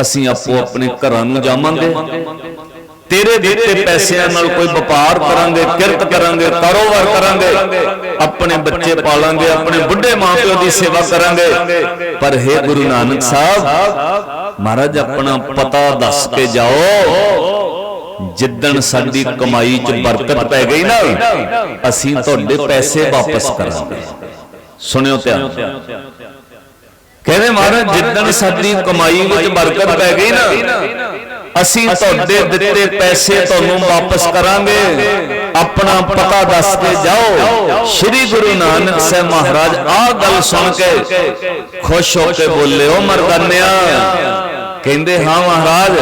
ਅਸੀਂ ਆਪੋ ਆਪਣੇ ਘਰਾਂ ਨੂੰ ਜਾਵਾਂਗੇ। ਤੇਰੇ ਦਿੱਤੇ ਪੈਸਿਆਂ ਨਾਲ ਕੋਈ ਵਪਾਰ ਕਰਾਂਗੇ ਕਿਰਤ ਕਰਾਂਗੇ ਕਾਰੋਬਾਰ ਕਰਾਂਗੇ ਆਪਣੇ ਬੱਚੇ ਪਾਲਾਂਗੇ ਆਪਣੇ ਬੁੱਢੇ ਮਾਪਿਓ ਦੀ ਸੇਵਾ ਕਰਾਂਗੇ। ਪਰ ਹੈ ਗੁਰੂ ਨਾਨਕ ਸਾਹਿਬ ਮਹਾਰਾਜ ਆਪਣਾ ਪਤਾ ਦੱਸ ਕੇ ਜਾਓ। ਜਿੱਦਣ ਸਾਡੀ ਕਮਾਈ 'ਚ ਬਰਕਤ ਪੈ ਗਈ ਨਾ ਅਸੀਂ ਤੁਹਾਡੇ ਪੈਸੇ ਵਾਪਸ ਕਰਾਂਗੇ। ਸੁਣਿਓ ਧਿਆਨ। ਕਹਿੰਦੇ ਮਹਾਰਾਜ ਜਿੱਦਣ ਸਾਡੀ ਕਮਾਈ ਵਿੱਚ ਬਰਕਤ ਪੈ ਗਈ ਨਾ ਅਸੀਂ ਤੁਹਾਡੇ ਦਿੱਤੇ ਪੈਸੇ ਤੁਹਾਨੂੰ ਵਾਪਸ ਕਰਾਂਗੇ। ਆਪਣਾ ਪਤਾ ਦੱਸ ਕੇ ਜਾਓ। ਸ੍ਰੀ ਗੁਰੂ ਨਾਨਕ ਸਾਹਿਬ ਮਹਾਰਾਜ ਆਹ ਗੱਲ ਸੁਣ ਕੇ ਖੁਸ਼ ਹੋ ਕੇ ਬੋਲੇ ਉਹ ਮਰਦਾਨਿਆ। ਕਹਿੰਦੇ ਹਾਂ ਮਹਾਰਾਜ।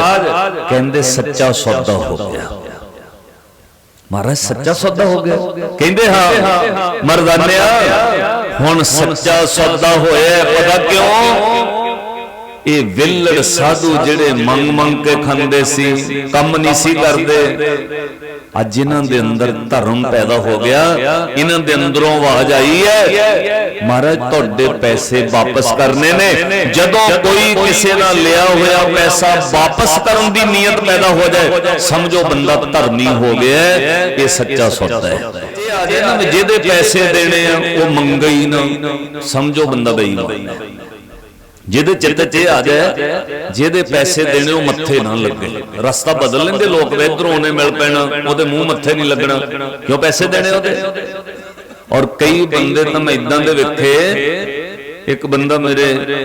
ਕਹਿੰਦੇ ਸੱਚਾ ਸੌਦਾ ਹੋ ਗਿਆ। ਮਹਾਰਾਜ ਸੱਚਾ ਸੌਦਾ ਹੋ ਗਿਆ। ਕਹਿੰਦੇ ਹਾਂ ਮਰਦਾਨਿਆ। ਹੁਣ ਸੱਚਾ ਸੌਦਾ ਹੋਇਆ ਪਤਾ ਕਿਉਂ? ਇਹ ਵਿਲੜ ਸਾਧੂ ਜਿਹੜੇ ਮੰਗ ਮੰਗ ਕੇ ਖਾਂਦੇ ਸੀ ਕੰਮ ਨਹੀਂ ਸੀ ਕਰਦੇ। ਅੱਜ ਇਹਨਾਂ ਦੇ ਅੰਦਰ ਧਰਮ ਪੈਦਾ ਹੋ ਗਿਆ ਇਹਨਾਂ ਦੇ ਅੰਦਰੋਂ ਆਵਾਜ਼ ਆਈ ਹੈ ਮਹਾਰਾਜ ਤੁਹਾਡੇ ਪੈਸੇ ਵਾਪਸ ਕਰਨੇ ਨੇ। ਜਦੋਂ ਕੋਈ ਕਿਸੇ ਨਾਲ ਲਿਆ ਹੋਇਆ ਪੈਸਾ ਵਾਪਸ ਕਰਨ ਦੀ ਨੀਅਤ ਪੈਦਾ ਹੋ ਜਾਏ ਸਮਝੋ ਬੰਦਾ ਧਰਮੀ ਹੋ ਗਿਆ ਇਹ ਸੱਚਾ ਸੌਦਾ ਹੈ। ਇਹ ਆ ਨਾ ਜਿਹਦੇ ਪੈਸੇ ਦੇਣੇ ਆ ਉਹ ਮੰਗੇ ਹੀ ਨਾ ਸਮਝੋ ਬੰਦਾ ਬੇਈਮਾਨ ਹੈ। ਜਿਹਦੇ ਚਿੱਤ 'ਚ ਇਹ ਆ ਜਾਏ ਜਿਹਦੇ ਪੈਸੇ ਦੇਣੇ ਉਹ ਮੱਥੇ ਨਾ ਲੱਗੇ। ਰਸਤਾ ਬਦਲ ਲੈਂਦੇ ਲੋਕ ਵੀ ਇਧਰੋਂ ਉਹਨੇ ਮਿਲ ਪੈਣਾ ਉਹਦੇ ਮੂੰਹ ਮੱਥੇ ਨਹੀਂ ਲੱਗਣਾ। ਕਿਉਂ ਪੈਸੇ ਦੇਣੇ ਉਹਦੇ? ਔਰ ਕਈ ਬੰਦੇ ਤਾਂ ਮੈਂ ਇਦਾਂ ਦੇ ਵੇਖੇ ਇੱਕ ਬੰਦਾ ਮੇਰੇ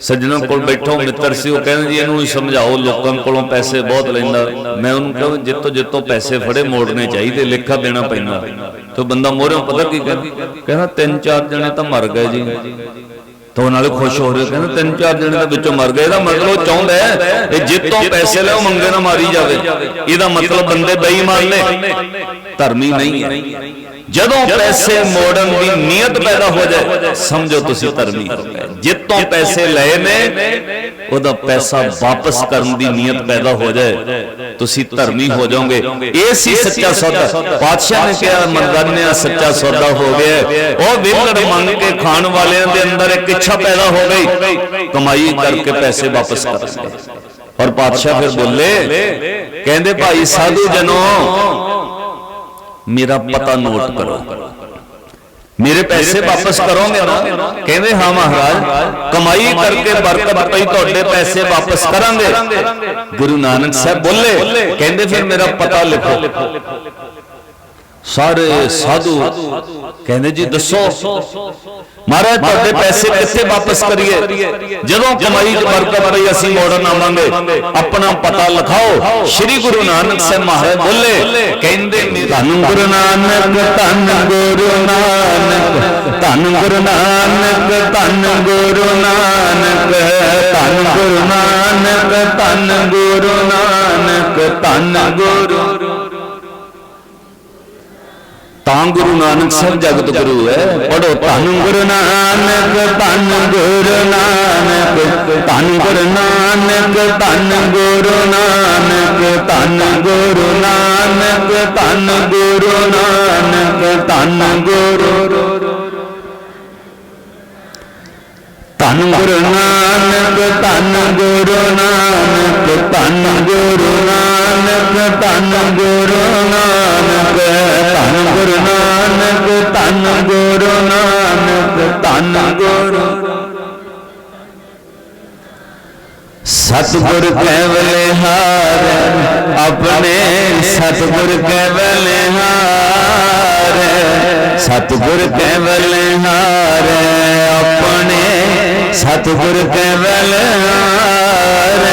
ਸੱਜਣਾ ਕੋਲ ਬੈਠਾ ਮਿੱਤਰ ਸੀ ਉਹ ਕਹਿੰਦਾ ਜੀ ਇਹਨੂੰ ਸਮਝਾਓ ਲੋਕਾਂ ਕੋਲੋਂ ਪੈਸੇ ਬਹੁਤ ਲੈਂਦਾ। ਮੈਂ ਉਹਨੂੰ ਕਿਹਾ ਜਿੱਤੋਂ ਜਿੱਤੋਂ ਪੈਸੇ ਫੜੇ ਮੋੜਨੇ ਚਾਹੀਦੇ ਲੇਖਾ ਦੇਣਾ ਪੈਂਦਾ। ਤੇ ਬੰਦਾ ਮੋਹਰਿਓਂ ਪਤਾ ਕੀ ਕਹਿੰਦਾ? ਕਹਿੰਦਾ ਤਿੰਨ ਚਾਰ ਜਣੇ ਤਾਂ ਮਰ ਗਏ ਜੀ। ਤਾਂ ਨਾਲੇ ਖੁਸ਼ ਹੋ ਰਿਹਾ ਕਹਿੰਦਾ ਤਿੰਨ ਚਾਰ ਜਣੇ ਤਾਂ ਵਿੱਚੋਂ ਮਰ ਗਏ ਇਹਦਾ ਮਤਲਬ ਉਹ ਚਾਹੁੰਦਾ ਹੈ ਇਹ ਜਿੱਤੋਂ ਪੈਸੇ ਲੈ ਉਹ ਮੰਗੇ ਨਾ ਮਾਰੀ ਜਾਵੇ। ਇਹਦਾ ਮਤਲਬ ਬੰਦੇ ਬੇਈਮਾਨ ਨੇ। ਧਰਮੀ ਨਹੀਂ ਹੈ। ਜਦੋਂ ਪੈਸੇ ਮੋੜਨ ਦੀ ਨੀਅਤ ਪੈਦਾ ਹੋ ਜਾਏ ਸਮਝੋ ਤੁਸੀਂ ਧਰਮੀ ਹੋ ਗਏ। ਜਿੱਤੋਂ ਪੈਸੇ ਲਏ ਨੇ ਉਹਦਾ ਪੈਸਾ ਵਾਪਸ ਕਰਨ ਦੀ ਨੀਅਤ ਪੈਦਾ ਹੋ ਜਾਏ। ਤੁਸੀਂ ਧਰਮੀ ਹੋ ਜਾਓਗੇ। ਇਹ ਸੀ ਸੱਚਾ ਸੌਦਾ। ਬਾਦਸ਼ਾਹ ਨੇ ਕਿਹਾ ਮਰਦਾਨਿਆ ਸੱਚਾ ਸੌਦਾ ਹੋ ਗਿਆ। ਉਹ ਵਿਲੜ ਮੰਗ ਕੇ ਖਾਣ ਵਾਲਿਆਂ ਦੇ ਅੰਦਰ ਇੱਕ ਇੱਛਾ ਪੈਦਾ ਹੋ ਗਈ। ਕਮਾਈ ਕਰਕੇ ਪੈਸੇ ਵਾਪਸ ਕਰਨਗੇ ਔਰ ਬਾਦਸ਼ਾਹ ਫਿਰ ਬੋਲੇ ਕਹਿੰਦੇ ਭਾਈ ਸਾਧੂ ਜਨੋ ਮੇਰਾ ਪਤਾ ਨੋਟ ਕਰੋ। ਮੇਰੇ ਪੈਸੇ ਵਾਪਸ ਕਰੋਗੇ ਨਾ? ਕਹਿੰਦੇ ਹਾਂ ਮਹਾਰਾਜ ਕਮਾਈ ਕਰਕੇ ਬਰਕਤ ਪਈ ਤੁਹਾਡੇ ਪੈਸੇ ਵਾਪਸ ਕਰਾਂਗੇ। ਗੁਰੂ ਨਾਨਕ ਸਾਹਿਬ ਬੋਲੇ ਕਹਿੰਦੇ ਫਿਰ ਮੇਰਾ ਪਤਾ ਲਿਖੋ। ਸਾਰੇ ਸਾਧੂ ਕਹਿੰਦੇ ਜੀ ਦੱਸੋ। ਮਹਾਰਾਜ ਤੁਹਾਡੇ ਪੈਸੇ ਕਿੱਥੇ ਵਾਪਸ ਕਰੀਏ? ਜਦੋਂ ਕਮਾਈ 'ਚ ਬਰਕਤ ਪਈ ਅਸੀਂ ਮੋੜਨ ਆਵਾਂਗੇ। ਆਪਣਾ ਪਤਾ ਲਿਖਾਓ। ਸ੍ਰੀ ਗੁਰੂ ਨਾਨਕ ਸਾਹਿਬ ਮਹਾਰਾਜ ਬੋਲੇ। ਕਹਿੰਦੇ ਧੰਨ ਗੁਰੂ ਨਾਨਕ ਧੰਨ ਗੁਰੂ ਨਾਨਕ। ਧੰਨ ਗੁਰੂ ਨਾਨਕ ਧੰਨ ਗੁਰੂ ਨਾਨਕ। ਧੰਨ ਗੁਰੂ ਨਾਨਕ ਧੰਨ ਗੁਰੂ ਨਾਨਕ। ਧੰਨ ਗੁਰੂ ਤਾਂ ਗੁਰੂ ਨਾਨਕ ਸਭ ਜਗਤ ਗੁਰੂ ਹੈ। ਪੜੋ ਧੰਨ ਗੁਰੂ ਨਾਨਕ, ਧੰਨ ਗੁਰੂ ਨਾਨਕ, ਧੰਨ ਗੁਰੂ ਨਾਨਕ, ਧੰਨ ਗੁਰੂ ਨਾਨਕ, ਧੰਨ ਗੁਰੂ ਨਾਨਕ, ਧੰਨ ਗੁਰੂ ਨਾਨਕ, ਧੰਨ ਗੁਰੂ ਧੰਨ ਗੁਰੂ ਨਾਨਕ, ਧੰਨ ਗੁਰੂ ਨਾਨਕ, ਧੰਨ ਗੁਰੂ ਨਾਨਕ, ਧੰਨ ਗੁਰੂ ਨਾਨਕ, ਧੰਨ ਗੁਰੂ ਨਾਨਕ, ਧੰਨ ਗੁਰੂ ਨਾਨਕ ਧੰਨ ਗੁਰੂ ਸਤਿਗੁਰ ਕੈਵਲੇ ਹਾਰ ਆਪਣੇ ਸਤਿਗੁਰ ਕੇਵਲ ਹਾਰ ਸਤਿਗੁਰ ਕੇਵਲ ਹਾਰ ਆਪਣੇ ਸਤਿਗੁਰ ਕੇਵਲ ਹਾਰ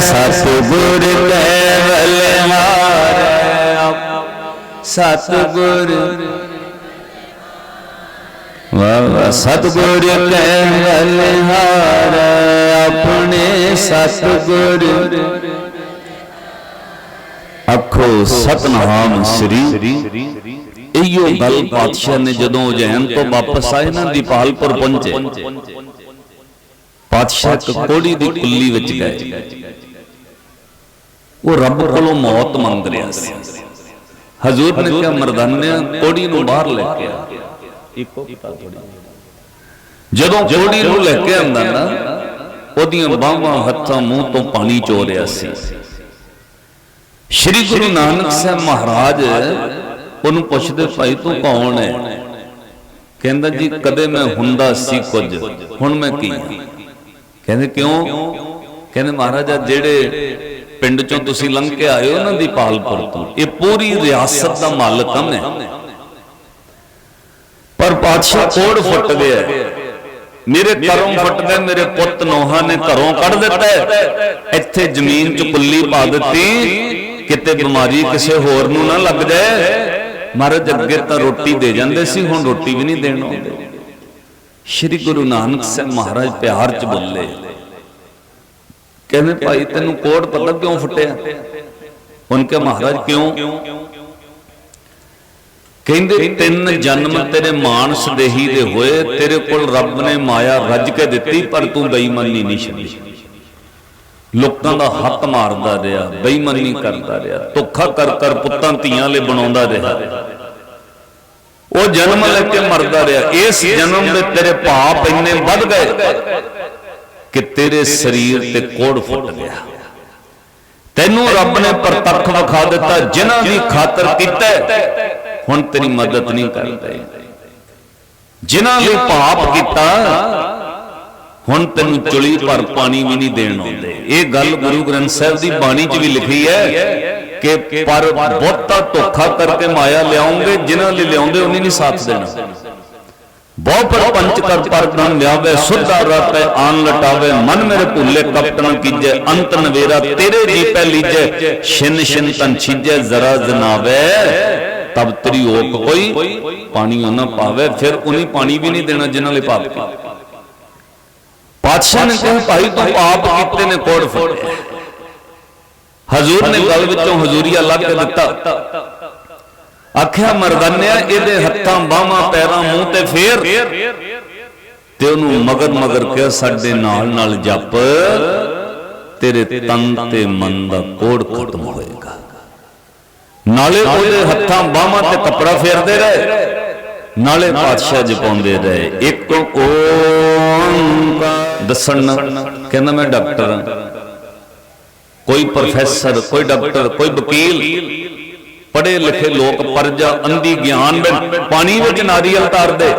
ਸਤਿਗੁਰ ਕੇਵਲ ਹਾਰ ਸਤਿਗੁਰ ਵਾਹ ਵਾਹ, ਸਤਿਗੁਰ ਕੇਵਲ ਹਾਰ ਆਪਣੇ ਸਤਿਗੁਰ। ਆਖੋ, ਸਤਨਾਮ ਸ੍ਰੀ। ਇਹੋ ਗੱਲ ਪਾਤਸ਼ਾਹ ਨੇ ਜਦੋਂ ਉਜੈਨ ਤੋਂ ਵਾਪਸ ਆਏ ਨਾ ਦੀਪਾਲਪੁਰ ਪਹੁੰਚੇ। ਪਾਤਸ਼ਾਹ ਕੋੜੀ ਦੀ ਕੁੱਲੀ ਵਿੱਚ ਗਏ। ਉਹ ਰੱਬ ਕੋਲੋਂ ਮੌਤ ਮੰਗ ਰਿਹਾ ਸੀ। ਹਜ਼ੂਰ ਨੇ ਕਿਹਾ ਮਰਦਾਨਿਆ ਕੋੜੀ ਨੂੰ ਬਾਹਰ ਲੈ ਕੇ ਆ। ਇੱਕੋ ਕੋੜੀ ਜਦੋਂ ਕੋੜੀ ਨੂੰ ਲੈ ਕੇ ਆਂਦਾ ਨਾ ਉਹਦੀਆਂ ਬਾਹਾਂ ਹੱਥਾਂ ਮੂੰਹ ਤੋਂ ਪਾਣੀ ਚੋ ਰਿਹਾ ਸੀ। ਸ਼੍ਰੀ ਗੁਰੂ ਨਾਨਕ ਸਾਹਿਬ ਮਹਾਰਾਜ ਉਹਨੂੰ ਪੁੱਛਦੇ ਭਾਈ ਤੂੰ ਕੌਣ ਹੈ? ਕਹਿੰਦਾ ਜੀ ਕਦੇ ਮੈਂ ਹੁੰਦਾ ਸੀ ਕੁਝ। ਹੁਣ ਮੈਂ ਕੀ ਹਾਂ? ਕਹਿੰਦੇ ਕਿਉਂ? ਕਹਿੰਦੇ ਮਹਾਰਾਜਾ ਜਿਹੜੇ ਪਿੰਡ ਚੋਂ ਤੁਸੀਂ ਲੰਘ ਕੇ ਆਏ ਹੋ ਨਾ ਦੀਪਾਲਪੁਰ ਤੋਂ ਇਹ ਪੂਰੀ ਰਿਆਸਤ ਦਾ ਮਾਲਕ ਹਾਂ ਮੈਂ। ਪਰ ਪਾਤਸ਼ਾਹ ਕੋੜ ਫੁੱਟ ਗਿਆ। ਮੇਰੇ ਕਰਮ ਫੁੱਟਦੇ ਮੇਰੇ ਪੁੱਤ ਨੋਹਾਂ ਨੇ ਘਰੋਂ ਕੱਢ ਦਿੱਤਾ। ਇੱਥੇ ਜ਼ਮੀਨ 'ਚ ਕੁੱਲੀ ਪਾ ਦਿੱਤੀ। ਕਿਤੇ ਬਿਮਾਰੀ ਕਿਸੇ ਹੋਰ ਨੂੰ ਨਾ ਲੱਗ ਜਾਏ। ਮਹਾਰਾਜ ਅੱਗੇ ਤਾਂ ਰੋਟੀ ਦੇ ਜਾਂਦੇ ਸੀ ਹੁਣ ਰੋਟੀ ਵੀ ਨਹੀਂ ਦੇਣ ਆਉਂਦੇ। ਸ਼੍ਰੀ ਗੁਰੂ ਨਾਨਕ ਸਾਹਿਬ ਮਹਾਰਾਜ ਪਿਆਰ 'ਚ ਬੋਲੇ। ਕਹਿੰਦੇ, ਭਾਈ, ਤੈਨੂੰ ਕੋੜ ਪਤਾ ਕਿਉਂ ਫੁੱਟਿਆ? ਉਹਨਾਂ ਕੇ ਮਹਾਰਾਜ, ਕਿਉਂ? ਕਹਿੰਦੇ, ਤਿੰਨ ਜਨਮ ਤੇਰੇ ਮਾਨਸ ਦੇਹੀ ਦੇ ਹੋਏ, ਤੇਰੇ ਕੋਲ ਰੱਬ ਨੇ ਮਾਇਆ ਰੱਜ ਕੇ ਦਿੱਤੀ, ਪਰ ਤੂੰ ਬੇਈਮਾਨੀ ਨਹੀਂ ਛੱਡੀ। ਲੋਕਾਂ ਦਾ ਹੱਥ ਮਾਰਦਾ ਰਿਹਾ, ਬੇਈਮਾਨੀ ਕਰਦਾ ਰਿਹਾ, ਧੋਖਾ ਕਰ ਕਰ ਪੁੱਤਾਂ ਧੀਆਂ ਲਈ ਬਣਾਉਂਦਾ ਰਿਹਾ। ਉਹ ਜਨਮ ਲੈ ਕੇ ਮਰਦਾ ਰਿਹਾ। ਇਸ ਜਨਮ ਦੇ ਤੇਰੇ ਪਾਪ ਇੰਨੇ ਵੱਧ ਗਏ ਕਿ ਤੇਰੇ ਸਰੀਰ ਤੇ ਕੋੜ ਫੁੱਟ ਗਿਆ। ਤੈਨੂੰ ਰੱਬ ਨੇ ਪ੍ਰਤੱਖ ਵਿਖਾ ਦਿੱਤਾ ਜਿਨ੍ਹਾਂ ਦੀ ਖਾਤਰ ਕੀਤਾ ਹੁਣ ਤੇਰੀ ਮਦਦ ਨਹੀਂ ਕਰਦੇ ਜਿਨ੍ਹਾਂ ਲਈ ਪਾਪ ਕੀਤਾ ਹੁਣ ਤੈਨੂੰ ਚੁਲੀ ਪਰ ਪਾਣੀ ਵੀ ਨਹੀਂ ਦੇਣ ਆਉਂਦੇ। ਇਹ ਗੱਲ ਗੁਰੂ ਗ੍ਰੰਥ ਸਾਹਿਬ ਦੀ ਬਾਣੀ 'ਚ ਵੀ ਲਿਖੀ ਹੈ। ਕਿ ਪਰ ਬਹੁਤਾ ਧੋਖਾ ਕਰਕੇ ਮਾਇਆ ਲਿਆਉਂਗੇ, ਜਿਨ੍ਹਾਂ ਲਈ ਲਿਆਉਂਦੇ ਉਹਨੇ ਨਹੀਂ ਸਾਥ ਦੇਣਾ। ਬਹੁ ਪਰਪੰਚ ਕਰ ਪਰਦਨ ਲਿਆਵੇ ਸੁਧਾ ਰਤੈ ਆਨ ਲਟਾਵੇ, ਮਨ ਮੇਰੇ ਭੁੱਲੇ ਕਪਟਨ ਕੀਜੈ, ਅੰਤ ਨਵੇਰਾ ਤੇਰੇ ਜੀ ਪੈ ਲੀਜੈ, ਛਿਨ ਛਿਨ ਤਨ ਛਿਜੈ, ਜ਼ਰਾ ਜਨਾਵੇ, ਤਬ ਤਰੀ ਓਕ ਕੋਈ ਪਾਣੀ ਉਹਨਾਂ ਪਾਵੇ, ਫਿਰ ਉਹਨੇ ਪਾਣੀ ਵੀ ਨਹੀਂ ਦੇਣਾ ਜਿਨ੍ਹਾਂ ਲਈ ਪਾਪ ਕੀਤਾ। ਪਾਤਸ਼ਾਹ ਨੇ ਕਿਹਾ, ਭਾਈ ਤੂੰ ਆਪ ਕੀਤੇ ਨੇ, ਕੋੜ ਫੋੜਿਆ ਹਜ਼ੂਰ ਨੇ ਗਲ ਵਿੱਚੋਂ ਹਜ਼ੂਰੀਆ ਲੱਗ ਕੇ ਦਿੱਤਾ। ਆਖਿਆ ਮਰਦਾਨਿਆ ਇਹਦੇ ਹੱਥਾਂ ਬਾਹਾਂ ਪੈਰਾਂ ਮੂੰਹ ਤੇ ਫੇਰ। ਤੇ ਉਹਨੂੰ ਮਗਰ ਮਗਰ ਕਿਹਾ ਸਾਡੇ ਨਾਲ ਨਾਲ ਜਪ। ਤੇਰੇ ਤਨ ਤੇ ਮਨ ਦਾ ਕੋੜ ਖਤਮ ਹੋਏਗਾ। ਨਾਲੇ ਉਹਦੇ ਹੱਥਾਂ ਬਾਹਾਂ ਤੇ ਕੱਪੜਾ ਫੇਰਦੇ ਰਹੇ। ਨਾਲੇ ਪਾਤਸ਼ਾਹ ਜਪਾਉਂਦੇ ਰਹੇ। ਇੱਕ ਓੰਕਾਰ ਦੱਸਣ ਕਹਿੰਦਾ ਮੈਂ ਡਾਕਟਰ ਹਾਂ। ਕੋਈ ਪ੍ਰੋਫੈਸਰ ਕੋਈ ਡਾਕਟਰ ਕੋਈ ਵਕੀਲ ਪੜ੍ਹੇ ਲਿਖੇ ਲੋਕ ਪਰਜਾ ਅੰਧੀ ਗਿਆਨ ਵਿੱਚ ਪਾਣੀ ਵਿੱਚ ਨਾਰੀਅਲ ਤਾਰਦੇ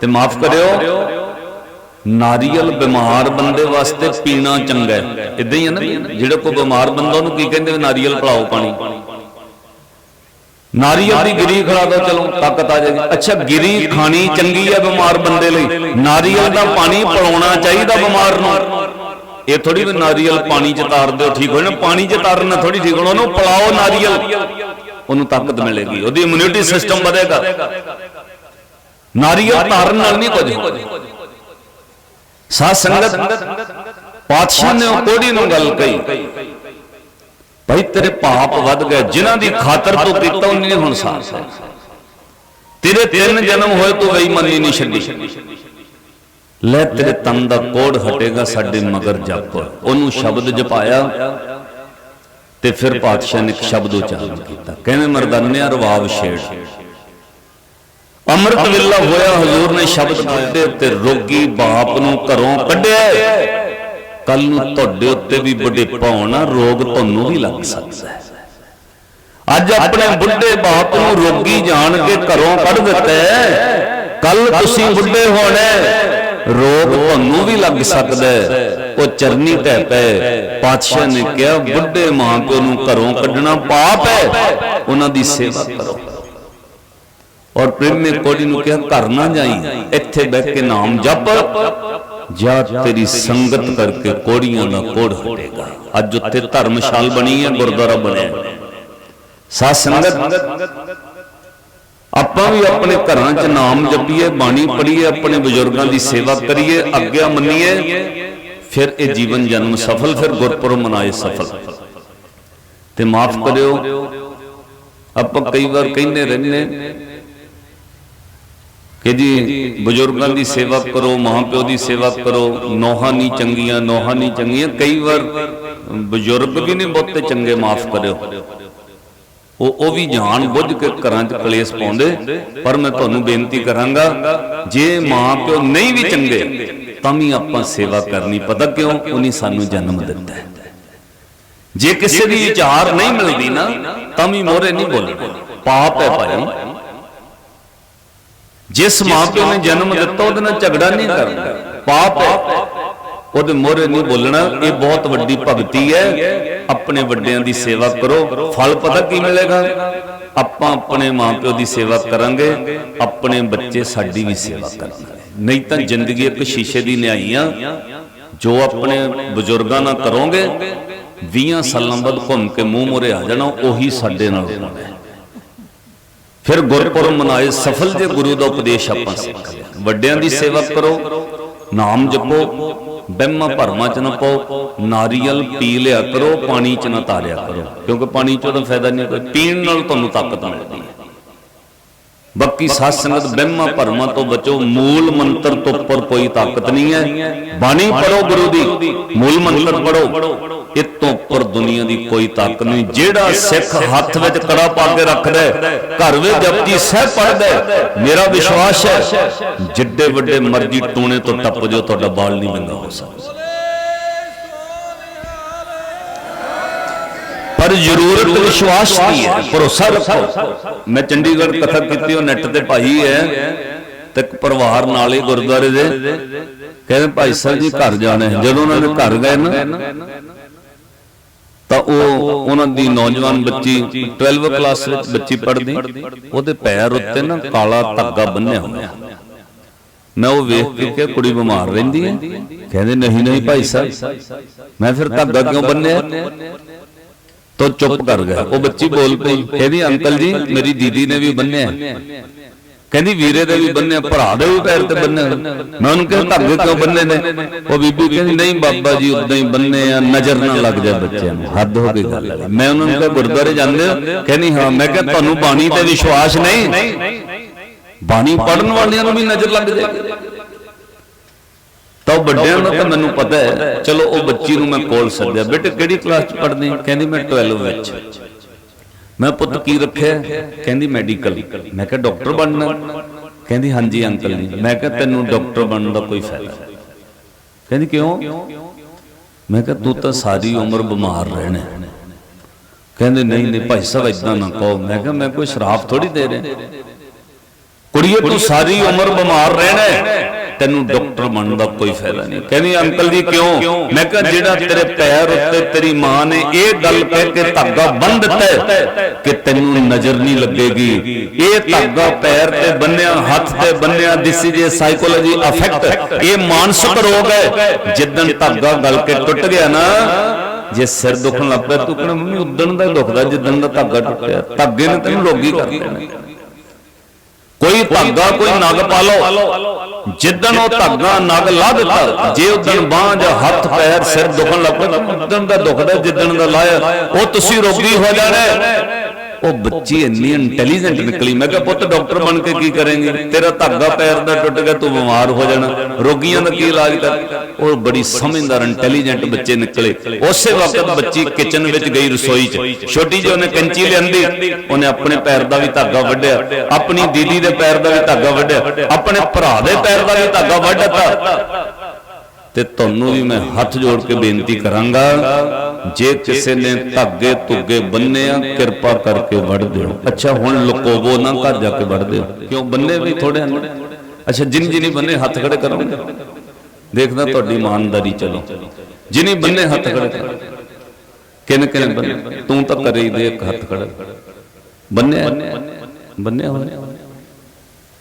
ਤੇ ਮਾਫ ਕਰਿਓ ਨਾਰੀਅਲ ਬਿਮਾਰ ਬੰਦੇ ਵਾਸਤੇ ਪੀਣਾ ਚੰਗਾ ਹੈ। ਇਦਾਂ ਹੀ। ਹੈ ਨਾ ਜਿਹੜਾ ਕੋਈ ਬਿਮਾਰ ਬੰਦਾ ਉਹਨੂੰ ਕੀ ਕਹਿੰਦੇ ਨਾਰੀਅਲ ਪਿਲਾਓ ਪਾਣੀ। ਨਾਰੀਅਲ ਦੀ ਗਿਰੀ ਖਿਲਾ ਦੋ ਚਲੋ ਤਾਕਤ ਆ ਜਾਏਗੀ। ਅੱਛਾ ਗਿਰੀ ਖਾਣੀ ਚੰਗੀ ਹੈ ਬਿਮਾਰ ਬੰਦੇ ਲਈ। ਨਾਰੀਅਲ ਦਾ ਪਾਣੀ ਪਿਲਾਉਣਾ ਚਾਹੀਦਾ ਬਿਮਾਰ ਨੂੰ। ਇਹ ਥੋੜੀ ਵੀ ਨਾਰੀਅਲ ਪਾਣੀ ਚ ਤਾਰ ਦਿਓ ਠੀਕ ਹੋ ਜਾਣਾ ਪਾਣੀ ਚ ਤਾਰਨ ਨਾਲ ਥੋੜੀ ਠੀਕ ਹੋਣਾ ਉਹਨੂੰ ਪਿਲਾਓ ਨਾਰੀਅਲ। ਉਹਨੂੰ ਤਾਕਤ ਮਿਲੇਗੀ ਉਹਦੀ ਇਮਿਊਨਿਟੀ ਸਿਸਟਮ ਵਧੇਗਾ। ਨਾਰੀਅਲ ਤਾਰਨ ਨਾਲ ਨਹੀਂ ਕੁਝ। ਸਾਧ ਸੰਗਤ ਪਾਤਸ਼ਾਹ ਨੇ ਉਹ ਕੋੜੀ ਨੂੰ ਗੱਲ ਕਹੀ। ਭਾਈ ਤੇਰੇ ਪਾਪ ਵੱਧ ਗਏ ਜਿਨ੍ਹਾਂ ਦੀ ਖਾਤਰ ਤੂੰ ਕੀਤਾ ਉਹਨੇ ਹੁਣ ਸਾਥ ਤੇਰੇ ਤਿੰਨ ਜਨਮ ਹੋਏ ਤੂੰ ਬੇਈਮਾਨੀ ਨਹੀਂ ਛੱਡੀ। ਲੈ ਤੇਰੇ ਤਨ ਦਾ ਕੋੜ ਹਟੇਗਾ ਸਾਡੇ ਮਗਰ ਜਪ ਉਹਨੂੰ ਸ਼ਬਦ ਜਪਾਇਆ ਤੇ ਫਿਰ ਪਾਤਸ਼ਾਹ ਨੇ ਇੱਕ ਸ਼ਬਦ ਉਚਾਰਨ ਕੀਤਾ। ਕਹਿੰਦੇ ਮਰਦਾਨਿਆ ਰਵਾਬ ਛੇੜ। ਅੰਮ੍ਰਿਤ ਵੇਲਾ ਹੋਇਆ, ਹਜ਼ੂਰ ਨੇ ਸ਼ਬਦ ਬੋਲੇ ਤੇ ਰੋਗੀ ਬਾਪ ਨੂੰ ਘਰੋਂ ਕੱਢਿਆ। ਕੱਲ ਨੂੰ ਤੁਹਾਡੇ ਉੱਤੇ ਵੀ ਬੜੇ ਪਾਉਣਾ ਰੋਗ ਤੁਹਾਨੂੰ ਵੀ ਲੱਗ ਸਕਦਾ ਹੈ। ਅੱਜ ਆਪਣੇ ਬੁੱਢੇ ਬਾਪ ਨੂੰ ਰੋਗੀ ਜਾਣ ਕੇ ਘਰੋਂ ਕੱਢ ਦਿੱਤਾ ਕੱਲ ਤੁਸੀਂ ਬੁੱਢੇ ਹੋਣੇ ਰੋਗ ਤੁਹਾਨੂੰ ਵੀ ਲੱਗ ਸਕਦਾ ਉਹ ਚਰਨੀ ਢਹਿ ਪਏ ਪਾਤਸ਼ਾਹ ਨੇ ਕਿਹਾ ਬੁੱਢੇ ਮਾਂ ਪਿਓ ਨੂੰ ਘਰੋਂ ਕੱਢਣਾ ਪਾਪ ਹੈ। ਉਹਨਾਂ ਦੀ ਸੇਵਾ ਕਰੋ। ਔਰ ਪ੍ਰੇਮੇ ਕੋੜੀ ਨੂੰ ਕਿਹਾ, ਘਰ ਨਾ ਜਾਈ। ਇੱਥੇ ਬੈਠ ਕੇ ਨਾਮ ਜਪ। ਜਾਂ ਤੇਰੀ ਸੰਗਤ ਕਰਕੇ ਕੋੜੀਆਂ ਦਾ ਕੋੜ ਹਟੇਗਾ। ਅੱਜ ਉੱਥੇ ਧਰਮਸ਼ਾਲ ਬਣੀ ਹੈ, ਗੁਰਦੁਆਰਾ ਬਣਿਆ ਸਾਧ ਸੰਗਤ ਆਪਾਂ ਵੀ ਆਪਣੇ ਘਰਾਂ 'ਚ ਨਾਮ ਜਪੀਏ ਬਾਣੀ ਪੜ੍ਹੀਏ ਆਪਣੇ ਬਜ਼ੁਰਗਾਂ ਦੀ ਸੇਵਾ ਕਰੀਏ ਅੱਗਿਆ ਮੰਨੀਏ ਫਿਰ ਇਹ ਜੀਵਨ ਜਨਮ ਸਫਲ ਫਿਰ ਗੁਰਪੁਰਬ ਮਨਾਏ ਸਫਲ। ਤੇ ਮਾਫ ਕਰਿਓ। ਆਪਾਂ ਕਈ ਵਾਰ ਕਹਿੰਦੇ ਰਹਿੰਦੇ ਕਿ ਜੀ ਬਜ਼ੁਰਗਾਂ ਦੀ ਸੇਵਾ ਕਰੋ ਮਾਪਿਓ ਦੀ ਸੇਵਾ ਕਰੋ ਨੋਹਾਂ ਨਹੀਂ ਚੰਗੀਆਂ ਨੋਹਾਂ ਨਹੀਂ ਚੰਗੀਆਂ। ਕਈ ਵਾਰ ਬਜ਼ੁਰਗ ਵੀ ਨਹੀਂ ਬਹੁਤੇ ਚੰਗੇ ਮਾਫ ਕਰਿਓ। ਉਹ ਉਹ ਵੀ ਜਾਣ ਬੁੱਝ ਕੇ ਘਰਾਂ 'ਚ ਕਲੇਸ਼ ਪਾਉਂਦੇ, ਪਰ ਮੈਂ ਤੁਹਾਨੂੰ ਬੇਨਤੀ ਕਰਾਂਗਾ, ਜੇ ਮਾਂ ਪਿਓ ਨਹੀਂ ਵੀ ਚੰਗੇ, ਤਾਂ ਵੀ ਆਪਾਂ ਸੇਵਾ ਕਰਨੀ ਪਤਾ ਕਿਉਂ? ਉਹਨੇ ਸਾਨੂੰ ਜਨਮ ਦਿੱਤਾ ਜੇ ਕਿਸੇ ਦੀ ਵਿਚਾਰ ਨਹੀਂ ਮਿਲਦੀ ਨਾ, ਤਾਂ ਵੀ ਮੋਰੇ ਨਹੀਂ ਬੋਲਣਾ। ਪਾਪ ਹੈ ਭਾਈ। ਜਿਸ ਮਾਪਿਓ ਨੇ ਜਨਮ ਦਿੱਤਾ, ਉਹਦੇ ਨਾਲ ਝਗੜਾ ਨਹੀਂ ਕਰਨਾ। ਪਾਪ ਹੈ। ਉਹਦੇ ਮੋਹਰੇ ਨਹੀਂ ਬੋਲਣਾ, ਇਹ ਬਹੁਤ ਵੱਡੀ ਭਗਤੀ ਹੈ। ਆਪਣੇ ਵੱਡਿਆਂ ਦੀ ਸੇਵਾ ਕਰੋ, ਫਲ ਪਤਾ ਕੀ ਮਿਲੇਗਾ? ਆਪਾਂ ਆਪਣੇ ਮਾਪਿਓ ਦੀ ਸੇਵਾ ਕਰਾਂਗੇ, ਆਪਣੇ ਬੱਚੇ ਸਾਡੀ ਵੀ ਸੇਵਾ ਕਰਨਗੇ ਨਹੀਂ ਤਾਂ ਜ਼ਿੰਦਗੀ ਇੱਕ ਸ਼ੀਸ਼ੇ ਦੀ ਨਿਆਈ ਆ, ਜੋ ਆਪਣੇ ਬਜ਼ੁਰਗਾਂ ਨਾਲ ਕਰੋਗੇ 20 ਸਾਲਾਂ ਬਾਅਦ ਘੁੰਮ ਕੇ ਮੂੰਹ ਮੋਰੇ ਆ ਜਾਣਾ, ਉਹੀ ਸਾਡੇ ਨਾਲ ਹੋਣਾ ਫਿਰ ਗੁਰਪੁਰਬ ਮਨਾਏ, ਸਫਲ ਜੇ ਗੁਰੂ ਦਾ ਉਪਦੇਸ਼ ਆਪਾਂ ਸਿੱਖ ਲਿਆ। ਵੱਡਿਆਂ ਦੀ ਸੇਵਾ ਕਰੋ, ਨਾਮ ਜਪੋ ਬਹਿਮਾ ਭਰਮਾਂ ਚ ਨਾ ਪਾਓ, ਨਾਰੀਅਲ ਪੀ ਲਿਆ ਕਰੋ, ਪਾਣੀ ਚ ਨਾ ਤਾਰਿਆ ਕਰੋ। ਕਿਉਂਕਿ ਪਾਣੀ ਚ ਉਹਦਾ ਫਾਇਦਾ ਨਹੀਂ ਕੋਈ, ਪੀਣ ਨਾਲ ਤੁਹਾਨੂੰ ਤਾਕਤ ਮਿਲਦੀ ਹੈ। ਬਾਕੀ ਸਾਧ ਸੰਗਤ ਬਹਿਮਾ ਭਰਮਾਂ ਤੋਂ ਬਚੋ, ਮੂਲ ਮੰਤਰ ਤੋਂ ਉੱਪਰ ਕੋਈ ਤਾਕਤ ਨਹੀਂ ਹੈ। ਬਾਣੀ ਪੜੋ ਗੁਰੂ ਦੀ, ਮੂਲ ਮੰਤਰ ਪੜੋ। ਉੱਪਰ ਦੁਨੀਆ ਦੀ ਕੋਈ ਤਾਕਤ ਨਹੀਂ। ਜਿਹੜਾ ਸਿੱਖ ਹੱਥ ਵਿੱਚ ਕੜਾ ਪਾ ਕੇ ਰੱਖਦਾ ਘਰ ਵਿੱਚ ਜਪਜੀ ਸਹਿ ਪੜਦਾ ਮੇਰਾ ਵਿਸ਼ਵਾਸ ਹੈ, ਜਿੱਡੇ ਵੱਡੇ ਮਰਜ਼ੀ ਟੂਣੇ ਤੋਂ ਟੱਪ ਜੋ ਤੁਹਾਡਾ ਬਾਲ ਨਹੀਂ ਬੰਗਾ ਹੋ ਸਕਦਾ। ਪਰ ਜ਼ਰੂਰਤ ਵਿਸ਼ਵਾਸ ਦੀ ਹੈ, ਭਰੋਸਾ ਰੱਖੋ। ਮੈਂ ਚੰਡੀਗੜ੍ਹ ਕਥਾ ਕੀਤੀ, ਉਹ ਨੈਟ ਤੇ ਭਾਈ ਹੈ, ਤੇ ਪਰਿਵਾਰ ਨਾਲ ਹੀ ਗੁਰਦੁਆਰੇ ਦੇ। ਕਹਿੰਦੇ ਭਾਈ ਸਾਹਿਬ ਜੀ ਘਰ ਜਾਣਾ ਜਦੋਂ ਉਹਨਾਂ ਦੇ ਘਰ ਗਏ ਨਾ ਤਾਂ ਉਹ ਉਹਨਾਂ ਦੀ ਨੌਜਵਾਨ ਬੱਚੀ 12 ਕਲਾਸ ਵਿੱਚ ਬੱਚੀ ਪੜ੍ਹਦੀ ਉਹਦੇ ਪੈਰ ਉੱਤੇ ਨਾ ਕਾਲਾ ਧਾਗਾ ਬੰਨਿਆ ਹੋਇਆ। ਮੈਂ ਉਹ ਵੇਖ ਕੇ ਕਿ ਕੁੜੀ ਬਿਮਾਰ ਰਹਿੰਦੀ ਹੈ। ਕਹਿੰਦੇ ਨਹੀਂ ਨਹੀਂ ਭਾਈ ਸਾਹਿਬ ਮੈਂ ਫਿਰ ਧਾਗਾ ਕਿਉਂ ਬੰਨਿਆ? ਤੋ ਚੁੱਪ ਕਰ ਗਿਆ। ਉਹ ਬੱਚੀ ਬੋਲ ਪਈ। ਕਹਿੰਦੀ ਅੰਕਲ ਜੀ ਮੇਰੀ ਦੀਦੀ ਨੇ ਵੀ ਬੰਨਿਆ ਕਹਿੰਦੀ ਵੀਰੇ ਦੇ ਵੀ ਬੰਨਿਆ, ਭਰਾ ਦੇ ਵੀ ਪੈਰ ਤੇ ਬੰਨੇ ਮੈਂ ਉਹਨੂੰ ਕਿਹਾ ਧਾਗੇ ਕਿਉਂ ਬੰਨੇ ਨੇ? ਉਹ ਬੀਬੀ ਕਹਿੰਦੀ, ਨਹੀਂ ਬਾਬਾ ਜੀ ਉਦਾਂ ਹੀ ਬੰਨੇ ਆ, ਨਜ਼ਰ ਨਾ ਲੱਗ ਜਾਏ ਬੱਚਿਆਂ ਨੂੰ। ਹੱਦ ਹੋ ਗਈ ਗੱਲ ਮੈਂ ਉਹਨਾਂ ਨੂੰ ਕਿਹਾ, ਗੁਰਦੁਆਰੇ ਜਾਂਦੇ ਹੋ? ਕਹਿੰਦੀ, ਹਾਂ। ਮੈਂ ਕਿਹਾ, ਤੁਹਾਨੂੰ ਬਾਣੀ ਤੇ ਵਿਸ਼ਵਾਸ ਨਹੀਂ? ਬਾਣੀ ਪੜਨ ਵਾਲਿਆਂ ਨੂੰ ਵੀ ਨਜ਼ਰ ਲੱਗ ਜਾਏ। ਤਾਂ ਉਹ ਵੱਡਿਆਂ ਦਾ ਤਾਂ ਮੈਨੂੰ ਪਤਾ ਹੈ, ਚਲੋ ਉਹ ਬੱਚੀ ਨੂੰ ਮੈਂ ਕੋਲ ਸੱਦਿਆ, ਬੇਟੇ, ਕਿਹੜੀ ਕਲਾਸ ਚ ਪੜ੍ਹਦੀ? ਕਹਿੰਦੀ, ਮੈਂ 12 ਵਿੱਚ। ਮੈਂ ਪੁੱਤ ਕੀ ਰੱਖਿਆ? ਕਹਿੰਦੀ ਮੈਡੀਕਲ ਮੈਂ ਕਿਹਾ ਡਾਕਟਰ ਬਣਨਾ। ਕਹਿੰਦੀ ਹਾਂਜੀ ਅੰਕਲ ਜੀ। ਮੈਂ ਕਿਹਾ ਤੈਨੂੰ ਡਾਕਟਰ ਬਣਨ ਦਾ ਕੋਈ ਫਾਇਦਾ ਕਹਿੰਦੀ ਕਿਉਂ? ਮੈਂ ਕਿਹਾ ਤੂੰ ਤਾਂ ਸਾਰੀ ਉਮਰ ਬਿਮਾਰ ਰਹਿਣਾ। ਕਹਿੰਦੇ ਨਹੀਂ ਨਹੀਂ ਭਾਈ ਸਾਹਿਬ ਇਦਾਂ ਨਾ ਕਹੋ। ਮੈਂ ਕਿਹਾ ਮੈਂ ਕੋਈ ਸ਼ਰਾਬ ਥੋੜੀ ਦੇ ਰਿਹਾ। ਕੁੜੀਏ, ਤੂੰ ਸਾਰੀ ਉਮਰ ਬਿਮਾਰ ਰਹਿਣਾ। ਤੈਨੂੰ ਡਾਕਟਰ ਬਣਨ ਦਾ ਕੋਈ ਫਾਇਦਾ ਨਹੀਂ। ਕਹਿੰਦੀ ਅੰਕਲ ਜੀ ਕਿਉਂ? ਮੈਂ ਕਿਹਾ ਜਿਹੜਾ ਤੇਰੇ ਪੈਰ ਉੱਤੇ ਤੇਰੀ ਮਾਂ ਨੇ ਇਹ ਗੱਲ ਕਹਿ ਕੇ ਧਾਗਾ ਬੰਨ ਦਿੱਤਾ ਕਿ ਤੈਨੂੰ ਨਜ਼ਰ ਨਹੀਂ ਲੱਗੇਗੀ। ਇਹ ਧਾਗਾ ਪੈਰ ਤੇ ਬੰਨਿਆ ਹੱਥ ਤੇ ਬੰਨਿਆ ਦਿਸ ਇਜ਼ ਸਾਈਕੋਲੋਜੀ ਅਫੈਕਟ ਇਹ ਮਾਨਸਿਕ ਰੋਗ ਹੈ। ਜਿੱਦਣ ਧਾਗਾ ਗਲ ਕੇ ਟੁੱਟ ਗਿਆ ਨਾ ਜੇ ਸਿਰ ਦੁਖਣ ਲੱਗ ਪਿਆ ਤੂੰ ਕਹਿੰਦਾ ਮੰਮੀ ਉਦਣ ਦਾ ਦੁਖਦਾ ਜਿੱਦਣ ਦਾ ਧਾਗਾ ਟੁੱਟਿਆ ਧਾਗੇ ਨੇ ਤੈਨੂੰ ਰੋਗੀ ਕਰ ਦੇਣਾ। ਕੋਈ ਧਾਗਾ ਕੋਈ ਨਗ ਪਾ ਲਓ ਜਿੱਦਣ ਉਹ ਧਾਗਾ ਨਗ ਲਾ ਦਿੱਤਾ ਜੇ ਉਦਣ ਬਾਂਹ ਜਾਂ ਹੱਥ, ਪੈਰ, ਸਿਰ ਦੁਖਣ ਲੱਗ ਪਿਆ ਉਦਣ ਦਾ ਦੁਖਦਾ, ਜਿੱਦਣ ਦਾ ਲਾਇਆ, ਉਹ ਤੁਸੀਂ ਰੋਗੀ ਹੋ ਜਾਣਾ। ਉਹ ਬੱਚੀ ਇੰਨੀ ਇੰਟੈਲੀਜੈਂਟ ਨਿਕਲੀ। ਮੈਂ ਕਿਹਾ ਪੁੱਤ ਡਾਕਟਰ ਬਣ ਕੇ ਕੀ ਕਰੇਂਗੀ? ਤੇਰਾ ਧਾਗਾ ਪੈਰ ਦਾ ਟੁੱਟ ਗਿਆ ਤੂੰ ਬਿਮਾਰ ਹੋ ਜਾਣਾ। ਰੋਗੀਆਂ ਦਾ ਕੀ ਇਲਾਜ ਕਰ? ਉਹ ਬੜੀ ਸਮਝਦਾਰ ਇੰਟੈਲੀਜੈਂਟ ਬੱਚੇ ਨਿਕਲੇ। ਉਸੇ ਵਕਤ ਬੱਚੀ ਕਿਚਨ ਵਿੱਚ ਗਈ ਰਸੋਈ 'ਚ। ਛੋਟੀ ਜਿਹੀ ਉਹਨੇ ਕੈਂਚੀ ਲਿਆਂਦੀ ਉਹਨੇ ਆਪਣੇ ਪੈਰ ਦਾ ਵੀ ਧਾਗਾ ਵੱਢਿਆ। ਆਪਣੀ ਦੀਦੀ ਦੇ ਪੈਰ ਦਾ ਵੀ ਧਾਗਾ ਵੱਢਿਆ। ਆਪਣੇ ਭਰਾ ਦੇ ਪੈਰ ਦਾ ਵੀ ਧਾਗਾ ਵੱਢ ਦਿੱਤਾ ਤੇ ਤੁਹਾਨੂੰ ਵੀ ਮੈਂ ਹੱਥ ਜੋੜ ਕੇ ਬੇਨਤੀ ਕਰਾਂਗਾ, ਜੇ ਕਿਸੇ ਨੇ ਧਾਗੇ ਧੁੱਗੇ ਬੰਨੇ ਆ, ਕਿਰਪਾ ਕਰਕੇ ਵੜ ਦਿਓ। ਅੱਛਾ, ਹੁਣ ਲੁਕੋਵੋ ਨਾ, ਘਰ ਜਾ ਕੇ ਵੜ ਦਿਓ। ਕਿਉਂ ਬੰਨੇ ਵੀ ਥੋੜੇ ਹਨ? ਅੱਛਾ, ਜਿਨ ਜਿਨੀ ਬੰਨੇ ਹੱਥ ਖੜੇ ਕਰੋਗੇ ਦੇਖਦਾ ਤੁਹਾਡੀ ਇਮਾਨਦਾਰੀ, ਚਲੋ। ਜਿਨੀ ਬੰਨੇ ਹੱਥ ਖੜੇ ਕਰੋ। ਕਿਨ ਕਿਨ ਬੰਨੇ ਤੂੰ ਤਾਂ ਕਰੇ ਦੇ ਇੱਕ ਹੱਥ ਖੜਾ ਬੰਨਿਆ ਬੰਨਿਆ ਹੋਇਆ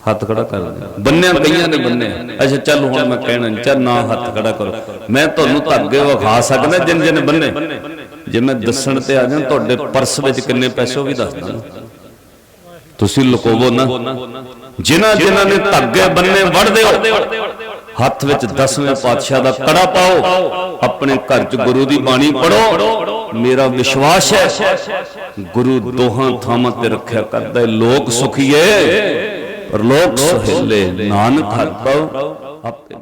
ਹੱਥ ਖੜਾ ਕਰ ਬੰਨਿਆ ਕਈਆਂ ਨੇ ਬੰਨਿਆ ਅੱਛਾ, ਚੱਲ ਹੁਣ ਮੈਂ ਕਹਿਣਾ ਚੱਲ ਨਾ ਹੱਥ ਖੜਾ ਕਰੋ। ਮੈਂ ਤੁਹਾਨੂੰ ਧਾਗੇ ਵਿਖਾ ਸਕਦਾ ਜਿੰਨ ਜਿੰਨ ਬੰਨੇ। ਜੇ ਮੈਂ ਦੱਸਣ ਤੇ ਆ ਜਾ ਤੁਹਾਡੇ ਪਰਸ ਵਿੱਚ ਕਿੰਨੇ ਪੈਸੇ ਉਹ ਵੀ ਦੱਸ ਦਾਂ ਤੁਸੀਂ ਲੁਕੋਵੋ ਨਾ। ਜਿਨ੍ਹਾਂ ਜਿਨ੍ਹਾਂ ਨੇ ਧਾਗੇ ਬੰਨੇ ਵੜਦੇ ਦਿਓ ਹੱਥ ਵਿੱਚ ਦਸਵੇਂ ਪਾਤਸ਼ਾਹ ਦਾ ਕੜਾ ਪਾਓ। ਆਪਣੇ ਘਰ 'ਚ ਗੁਰੂ ਦੀ ਬਾਣੀ ਪੜੋ ਮੇਰਾ ਵਿਸ਼ਵਾਸ ਹੈ, ਗੁਰੂ ਦੋਹਾਂ ਥਾਵਾਂ ਤੇ ਰੱਖਿਆ ਕਰਦਾ ਹੈ। ਲੋਕ ਸੁਖੀਏ। ਪਰ ਲੋਕ ਨਾਨਕ ਹਰ ਪਉ ਆਪੇ